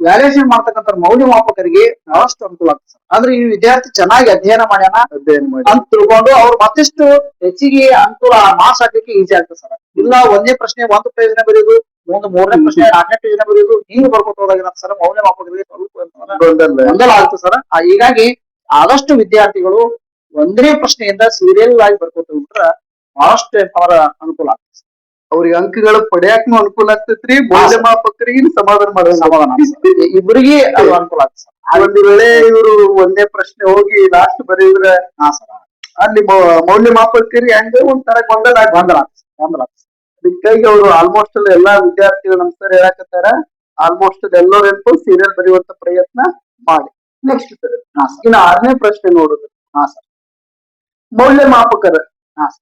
ವ್ಯಾಲ್ಯೂಯೇಷನ್ ಮಾಡ್ತಕ್ಕಂಥ ಮೌಲ್ಯಮಾಪಕರಿಗೆ ಬಹಳಷ್ಟು ಅನುಕೂಲ ಆಗ್ತದೆ ಸರ್. ಅಂದ್ರೆ ಈ ವಿದ್ಯಾರ್ಥಿ ಚೆನ್ನಾಗಿ ಅಧ್ಯಯನ ಮಾಡ್ಯಾನ ಅಧ್ಯಯನ ಮಾಡಿ. ಅಂತ ತಿಳ್ಕೊಂಡು ಅವ್ರು ಮತ್ತಿಷ್ಟು ಹೆಚ್ಚಿಗೆ ಅನುಕೂಲ ಮಾರ್ಕ್ಸ್ ಹಾಕ್ಲಿಕ್ಕೆ ಈಸಿ ಆಗ್ತದೆ ಸರ್. ಇಲ್ಲ ಒಂದೇ ಪ್ರಶ್ನೆ ಒಂದು ಪ್ರಯೋಜನ ಬರೆಯೋದು ಒಂದು ಮೂರನೇ ಪ್ರಶ್ನೆ ನಾಲ್ಕನೇ ಪ್ರಯೋಜನ ಬರೆಯೋದು ಹಿಂಗ್ ಬರ್ಕೊತ ಹೋದಾಗ ಸರ್? ಮೌಲ್ಯಮಾಪಕರಿಗೆ ಸ್ವಲ್ಪ ಗೊಂದಲ ಆಗ್ತದೆ ಸರ್. ಆ, ಹೀಗಾಗಿ ಆದಷ್ಟು ವಿದ್ಯಾರ್ಥಿಗಳು ಒಂದೇ ಪ್ರಶ್ನೆಯಿಂದ ಸೀರಿಯಲ್ ಆಗಿ ಬರ್ಕೊತ ಅಂದ್ರ ಬಹಳಷ್ಟು ಅವರ ಅನುಕೂಲ ಆಗ್ತದೆ. ಅವ್ರಿಗೆ ಅಂಕಗಳು ಪಡೆಯಕ್ನು ಅನುಕೂಲ ಆಗ್ತೈತ್ರಿ ಮೌಲ್ಯಮಾಪಕರಿಗೆ ಸಮಾಧಾನ ಮಾಡೋದು ಸಮಾಧಾನ. ಇಬ್ಬರಿಗೆ ಅದು ಅನುಕೂಲ ಆಗ್ತದೆ. ಒಂದು ವೇಳೆ ಇವರು ಒಂದೇ ಪ್ರಶ್ನೆ ಹೋಗಿ ಲಾಸ್ಟ್ ಬರೆಯುದ್ರ ಅಲ್ಲಿ ಮೌಲ್ಯಮಾಪಕರಿ ಮೌಲ್ಯಮಾಪಕರಿಗೆ ಹೆಂಗ ಒಂಥರ ಗೊಂದಲ ಗೊಂದಲ ಆಗ್ತದೆ. ಗೊಂದಲ ಆಗ್ತದೆ. ಅದಕ್ಕಾಗಿ ಅವರು ಆಲ್ಮೋಸ್ಟ್ ಎಲ್ಲಾ ವಿದ್ಯಾರ್ಥಿಗಳು ನಮ್ ಸರ್ ಹೇಳಕತ್ತಾರ ಆಲ್ಮೋಸ್ಟ್ ಎಲ್ಲರೂ ಸೀರಿಯಲ್ ಬರೆಯುವಂತ ಪ್ರಯತ್ನ ಮಾಡಿ. ನೆಕ್ಸ್ಟ್ ಸರ್ ನಾಸ ಇನ್ನು ಆರನೇ ಪ್ರಶ್ನೆ ನೋಡೋದು. ನಾಸ ಸರ್ ಮೌಲ್ಯಮಾಪಕರ ನಾಸ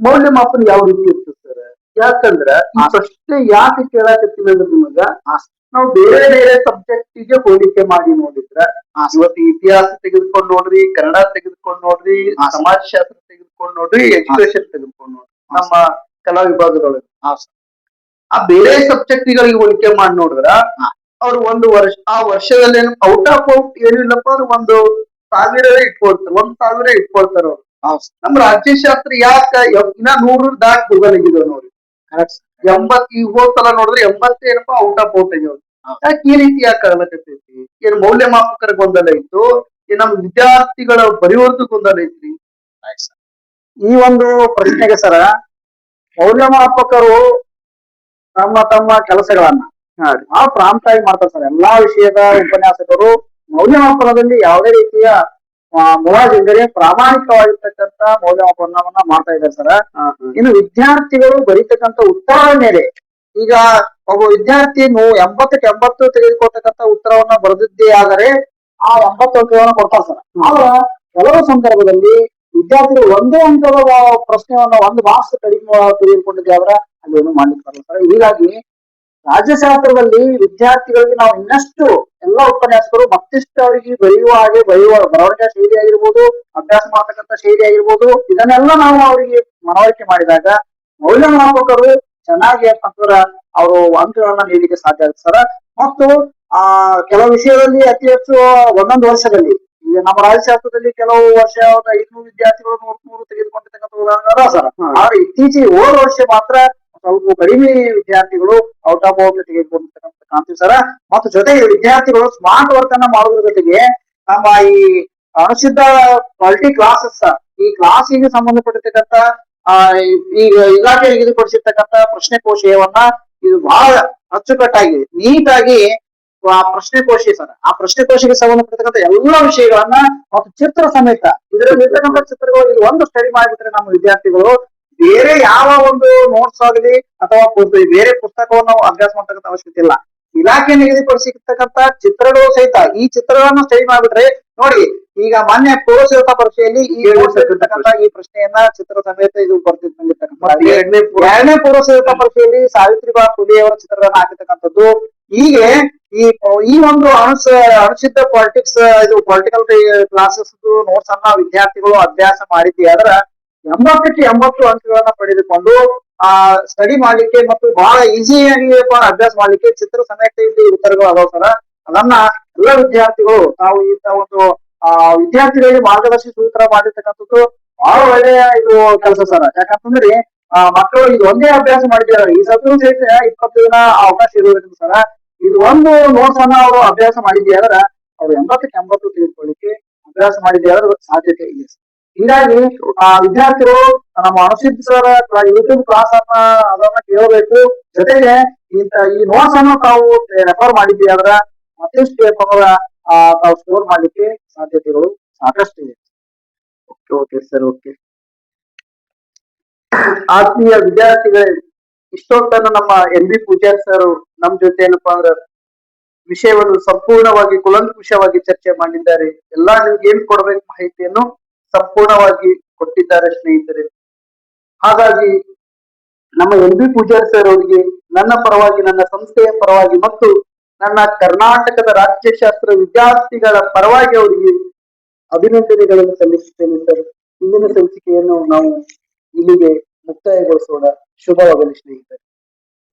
ಮೌಲ್ಯಮಾಪನ ಯಾವ ರೀತಿ ಇರ್ತದೆ ಸರ್? ಯಾಕಂದ್ರ ಈ. ಪ್ರಶ್ನೆ ಯಾಕೆ ಕೇಳಕತ್ತೀನಿ ಅಂದ್ರೆ ನಿಮಗ ಆಸ ನಾವು ಬೇರೆ ಬೇರೆ ಸಬ್ಜೆಕ್ಟ್ಗೆ ಹೋಲಿಕೆ ಮಾಡಿ ನೋಡಿದ್ರ ಇವತ್ತು ಇತಿಹಾಸ ತೆಗೆದುಕೊಂಡು ನೋಡ್ರಿ ಕನ್ನಡ ತೆಗೆದುಕೊಂಡು ನೋಡ್ರಿ ಸಮಾಜಶಾಸ್ತ್ರ ತೆಗೆದುಕೊಂಡು ನೋಡ್ರಿ ಎಜುಕೇಶನ್ ತೆಗೆದುಕೊಂಡು ನೋಡ್ರಿ. ನಮ್ಮ ಕಲಾ ವಿಭಾಗದೊಳಗೆ. ಆ ಬೇರೆ ಸಬ್ಜೆಕ್ಟ್ ಗಳಿಗೆ ಹೋಲಿಕೆ ಮಾಡಿ ನೋಡಿದ್ರ. ಅವ್ರು ಒಂದು ವರ್ಷ ಆ ವರ್ಷದಲ್ಲಿ ಏನು ಔಟ್ ಆಫ್ ಔಟ್ ಏನಿಲ್ಲಪ್ಪ ಅಂದ್ರೆ ಒಂದು ಸಾವಿರವೇ ಇಟ್ಕೊಳ್ತಾರೆ ಒಂದ್ ಸಾವಿರ ಇಟ್ಕೊಳ್ತಾರ ಅವ್ರು. ನಮ್ ನಮ್ಮ ರಾಜ್ಯಶಾಸ್ತ್ರ ಯಾಕ ಇನ್ನ ನೂರು ದಾಟ್ ಹೋಗಲಾಗಿದಾವ ನೋಡಿ. ಎಂಬತ್ ಈಗ ಹೋದ್ಸಲ ನೋಡಿದ್ರೆ ಎಂಬತ್ತೇ ಏನಪ್ಪಾ ಔಟ್ ಆಫ್ ಔಟ್ ಆಗ್ಯಾವ. ಯಾಕೆ ಈ ರೀತಿ ಯಾಕೆ ಆಗ್ಲಕತ್ತೈತಿ ಏನ್ ಮೌಲ್ಯಮಾಪಕರ ಗೊಂದಲ ಇತ್ತು? ಏನ್ ನಮ್ ವಿದ್ಯಾರ್ಥಿಗಳ ಬರೆಯುವುದು ಗೊಂದಲ ಐತ್ರಿ. ಈ ಒಂದು ಪ್ರಶ್ನೆಗೆ ಸರ ಮೌಲ್ಯಮಾಪಕರು ತಮ್ಮ ತಮ್ಮ ಕೆಲಸಗಳನ್ನ ಹಾ ಪ್ರಾಂತ ಆಗಿ ಮಾಡ್ತಾರೆ ಸರ್ ಎಲ್ಲಾ ವಿಷಯದ ಉಪನ್ಯಾಸಕರು ಮೌಲ್ಯಮಾಪನದಲ್ಲಿ ಯಾವುದೇ ರೀತಿಯ ಆ, ಮುಲಾಜಿಲ್ಲದೆ ಪ್ರಾಮಾಣಿಕವಾಗಿರ್ತಕ್ಕಂಥ ಮೌಲ್ಯಮಾಪನವನ್ನ ಮಾಡ್ತಾ ಇದ್ದಾರೆ ಸರ್. ಇನ್ನು ವಿದ್ಯಾರ್ಥಿಗಳು ಬರೀತಕ್ಕಂತ ಉತ್ತರದ ಮೇಲೆ ಈಗ ಒಬ್ಬ ವಿದ್ಯಾರ್ಥಿ ನೂ- ಎಂಬತ್ತಕ್ಕೆ ಎಂಬತ್ತು ತೆಗೆದುಕೊಳ್ತಕ್ಕಂತ ಉತ್ತರವನ್ನ ಬರೆದಿದ್ದೇ ಆದರೆ ಆ ಎಂಬತ್ತು ಅಂಕಗಳನ್ನ ಕೊಡ್ತಾರೆ ಸರ್. ಆದ್ರ ಕೆಲವು ಸಂದರ್ಭದಲ್ಲಿ ವಿದ್ಯಾರ್ಥಿಗಳು ಒಂದೇ ಅಂಕದ ಪ್ರಶ್ನೆಯನ್ನ ಒಂದು ಮಾರ್ಕ್ಸ್ ಕಡಿಮೆ ತೆಗೆದುಕೊಂಡಿದ್ದೆ ಆದ್ರೆ ಅಲ್ಲಿ ಏನು ಮಾಡ್ಲಿಕ್ಕೆ ಬರಲ್ಲ ಸರ್. ಹೀಗಾಗಿ ರಾಜ್ಯಶಾಸ್ತ್ರದಲ್ಲಿ ವಿದ್ಯಾರ್ಥಿಗಳಿಗೆ ನಾವು ಇನ್ನಷ್ಟು ಎಲ್ಲ ಉಪನ್ಯಾಸಕರು ಮತ್ತಿಷ್ಟು ಅವರಿಗೆ ಬರೆಯುವ ಹಾಗೆ ಬರೆಯುವ ಬರವಣಿಗೆ ಶೈಲಿ ಆಗಿರ್ಬೋದು ಅಭ್ಯಾಸ ಮಾಡತಕ್ಕಂಥ ಶೈಲಿ ಆಗಿರ್ಬೋದು ಇದನ್ನೆಲ್ಲ ನಾವು ಅವರಿಗೆ ಮನವರಿಕೆ ಮಾಡಿದಾಗ ಮೌಲ್ಯಮಾಪಕರು ಚೆನ್ನಾಗಿ ಅಂತಂದ್ರ ಅವರು ಅಂಕಗಳನ್ನ ನೀಡಲಿಕ್ಕೆ ಸಾಧ್ಯ ಆಗುತ್ತೆ. ಸರ್ ಮತ್ತು ಆ ಕೆಲವು ವಿಷಯದಲ್ಲಿ ಅತಿ ಹೆಚ್ಚು ಒಂದೊಂದು ವರ್ಷದಲ್ಲಿ ಈಗ ನಮ್ಮ ರಾಜ್ಯಶಾಸ್ತ್ರದಲ್ಲಿ ಕೆಲವು ವರ್ಷ ಐದ್ನೂರು ವಿದ್ಯಾರ್ಥಿಗಳು ನೂರ್ ನೂರು ತೆಗೆದುಕೊಂಡಿರ್ತಕ್ಕಂಥ ಉದಾಹರಣೆ ಸರ್. ಆದ್ರೆ ಇತ್ತೀಚೆಗೆ ಹೋದ ವರ್ಷ ಮಾತ್ರ ಸ್ವಲ್ಪ ಕಡಿಮೆ ವಿದ್ಯಾರ್ಥಿಗಳು ಔಟ್ ಆಫ್ ಔಟ್ ತೆಗೆದುಕೊಂಡಿರ್ತಕ್ಕಂಥ ಕಾಣ್ತೀವಿ ಸರ. ಮತ್ತು ಜೊತೆಗೆ ವಿದ್ಯಾರ್ಥಿಗಳು ಸ್ಮಾರ್ಟ್ ವರ್ಕ್ ಅನ್ನ ಮಾಡೋದ್ರ ಜೊತೆಗೆ ನಮ್ಮ ಈ ಅನುಸಿದ್ಧ ಮಲ್ಟಿ ಕ್ಲಾಸಸ್ ಈ ಕ್ಲಾಸಿಗೆ ಸಂಬಂಧಪಟ್ಟಿರ್ತಕ್ಕಂಥ ಈಗ ಇಲಾಖೆ ನಿಗದಿಪಡಿಸಿರ್ತಕ್ಕಂಥ ಪ್ರಶ್ನೆ ಕೋಶವನ್ನ ಇದು ಬಹಳ ಅಚ್ಚುಕಟ್ಟಾಗಿ, ನೀಟಾಗಿ ಆ ಪ್ರಶ್ನೆ ಕೋಶ ಸರ್. ಆ ಪ್ರಶ್ನೆ ಕೋಶಕ್ಕೆ ಸಂಬಂಧಪಟ್ಟಿರ್ತಕ್ಕಂಥ ಎಲ್ಲಾ ವಿಷಯಗಳನ್ನ ಮತ್ತು ಚಿತ್ರ ಸಮೇತ, ಇದರಲ್ಲಿ ಇರ್ತಕ್ಕಂಥ ಚಿತ್ರಗಳು ಇದು ಒಂದು ಸ್ಟಡಿ ಮಾಡಿಬಿಟ್ರೆ ನಮ್ಮ ವಿದ್ಯಾರ್ಥಿಗಳು ಬೇರೆ ಯಾವ ಒಂದು ನೋಟ್ಸ್ ಆಗಲಿ ಅಥವಾ ಬೇರೆ ಪುಸ್ತಕವನ್ನು ಅಭ್ಯಾಸ ಮಾಡ್ತಕ್ಕಂಥ ಅವಶ್ಯಕತೆ ಇಲ್ಲ. ಇಲಾಖೆ ನಿಗದಿಪಡಿಸಿರ್ತಕ್ಕಂಥ ಚಿತ್ರಗಳು ಸಹಿತ ಈ ಚಿತ್ರಗಳನ್ನು ಸ್ಟಡಿ ಮಾಡ್ಬಿಟ್ರೆ ನೋಡಿ ಈಗ ಮೊನ್ನೆ ಪೂರ್ವಸಿದ್ಧತಾ ಪರೀಕ್ಷೆಯಲ್ಲಿ ಈ ಈ ಪ್ರಶ್ನೆಯನ್ನ ಚಿತ್ರ ಸಮೇತ ಇದು ಮತ್ತೆ ಎರಡನೇ ಪೂರ್ವ- ಪೂರ್ವಸಿದ್ಧತಾ ಪರೀಕ್ಷೆಯಲ್ಲಿ ಸಾವಿತ್ರಿಬಾ ಫುಲೆ ಅವರ ಚಿತ್ರಗಳನ್ನ ಹಾಕಿರ್ತಕ್ಕಂಥದ್ದು. ಹೀಗೆ ಈ ಈ ಒಂದು ಅಣಸ ಅಣಸಿದ್ದ ಪಾಲಿಟಿಕ್ಸ್ ಇದು ಪೊಲಿಟಿಕಲ್ ಕ್ಲಾಸಸ್ ನೋಟ್ಸ್ ಅನ್ನ ವಿದ್ಯಾರ್ಥಿಗಳು ಅಭ್ಯಾಸ ಮಾಡಿದ್ದೆ ಆದ್ರ ಎಂಬತ್ತಕ್ಕೆ ಎಂಬತ್ತು ಅಂಕಗಳನ್ನ ಪಡೆದುಕೊಂಡು, ಆ ಸ್ಟಡಿ ಮಾಡ್ಲಿಕ್ಕೆ ಮತ್ತು ಬಹಳ ಈಸಿಯಾಗಿ ಅಭ್ಯಾಸ ಮಾಡ್ಲಿಕ್ಕೆ ಚಿತ್ರ ಸಮೇತ ಇಲ್ಲಿ ಉತ್ತರಗಳು ಅದಾವ ಸರ. ಅದನ್ನ ಎಲ್ಲ ವಿದ್ಯಾರ್ಥಿಗಳು ತಾವು ಈ ಒಂದು, ಆ, ವಿದ್ಯಾರ್ಥಿಗಳಿಗೆ ಮಾರ್ಗದರ್ಶಿ ಸೂತ್ರ ಮಾಡಿರ್ತಕ್ಕಂಥದ್ದು ಬಹಳ ಒಳ್ಳೆಯ ಇದು ಕೆಲಸ ಸರ್. ಯಾಕಂತಂದ್ರೆ, ಆ, ಮಕ್ಕಳು ಇದು ಒಂದೇ ಅಭ್ಯಾಸ ಮಾಡಿದ್ದಾರೆ. ಈ ಸತ್ರು ಸಹಿತ ಇಪ್ಪತ್ತು ದಿನ ಅವಕಾಶ ಇರೋದ್ರಿಂದ ಸರ. ಇದು ಒಂದು ನೋಟ್ಸ್ ಅನ್ನ ಅವರು ಅಭ್ಯಾಸ ಮಾಡಿದ್ದೆ ಆದ್ರ ಅವ್ರು ಎಂಬತ್ತಕ್ಕೆ ಎಂಬತ್ತು ತೆಗೆದುಕೊಳ್ಳಿಕ್ಕೆ ಅಭ್ಯಾಸ ಮಾಡಿದ್ದೆ ಆದ್ರೆ ಸಾಧ್ಯತೆ ಇದೆ ಹೀಗಾಗಿ, ಆ, ವಿದ್ಯಾರ್ಥಿಗಳು ನಮ್ಮ ಅನುಸಿದ್ ಸರ್ ಯೂಟ್ಯೂಬ್ ಕ್ಲಾಸ್ ಅನ್ನ, ಅದನ್ನ ಕೇಳಬೇಕು. ಜೊತೆಗೆ ಈ ನೋಟ್ಸ್ ಅನ್ನು ತಾವು ರೆಫರ್ ಮಾಡಿದ್ವಿ ಆದ್ರ, ಮತ್ತಷ್ಟು ಪೇಪರ್ ತಾವು ಸ್ಕೋರ್ ಮಾಡ್ಲಿಕ್ಕೆ ಸಾಧ್ಯತೆಗಳು ಸಾಕಷ್ಟು ಇವೆ ಓಕೆ ಸರ್ ಓಕೆ ಆತ್ಮೀಯ ವಿದ್ಯಾರ್ಥಿಗಳೇ, ಇಷ್ಟೊತ್ತನ್ನ ನಮ್ಮ ಎನ್ ಬಿ ಪೂಜಾರ್ ಸರ್ ನಮ್ ಜೊತೆ ಏನಪ್ಪಾ ಅಂದ್ರ, ವಿಷಯವನ್ನು ಸಂಪೂರ್ಣವಾಗಿ ಕುಲಂಕುಷವಾಗಿ ಚರ್ಚೆ ಮಾಡಿದ್ದಾರೆ. ಎಲ್ಲಾ ನಿಮ್ಗೆ ಏನ್ ಕೊಡ್ಬೇಕು ಮಾಹಿತಿಯನ್ನು ಸಂಪೂರ್ಣವಾಗಿ ಕೊಟ್ಟಿದ್ದಾರೆ ಸ್ನೇಹಿತರೆ. ಹಾಗಾಗಿ ನಮ್ಮ ಎನ್ ಬಿ ಪೂಜಾರಿ ಸರ್ ಅವರಿಗೆ ನನ್ನ ಪರವಾಗಿ, ನನ್ನ ಸಂಸ್ಥೆಯ ಪರವಾಗಿ ಮತ್ತು ನನ್ನ ಕರ್ನಾಟಕದ ರಾಜ್ಯಶಾಸ್ತ್ರ ವಿದ್ಯಾರ್ಥಿಗಳ ಪರವಾಗಿ ಅವರಿಗೆ ಅಭಿನಂದನೆಗಳನ್ನು ಸಲ್ಲಿಸುತ್ತೇನೆ ಸರ್ ಇಂದಿನ ಸಂಚಿಕೆಯನ್ನು ನಾವು ಇಲ್ಲಿಗೆ ಮುಕ್ತಾಯಗೊಳಿಸೋಣ. ಶುಭವಾಗಲಿ ಸ್ನೇಹಿತರೆ.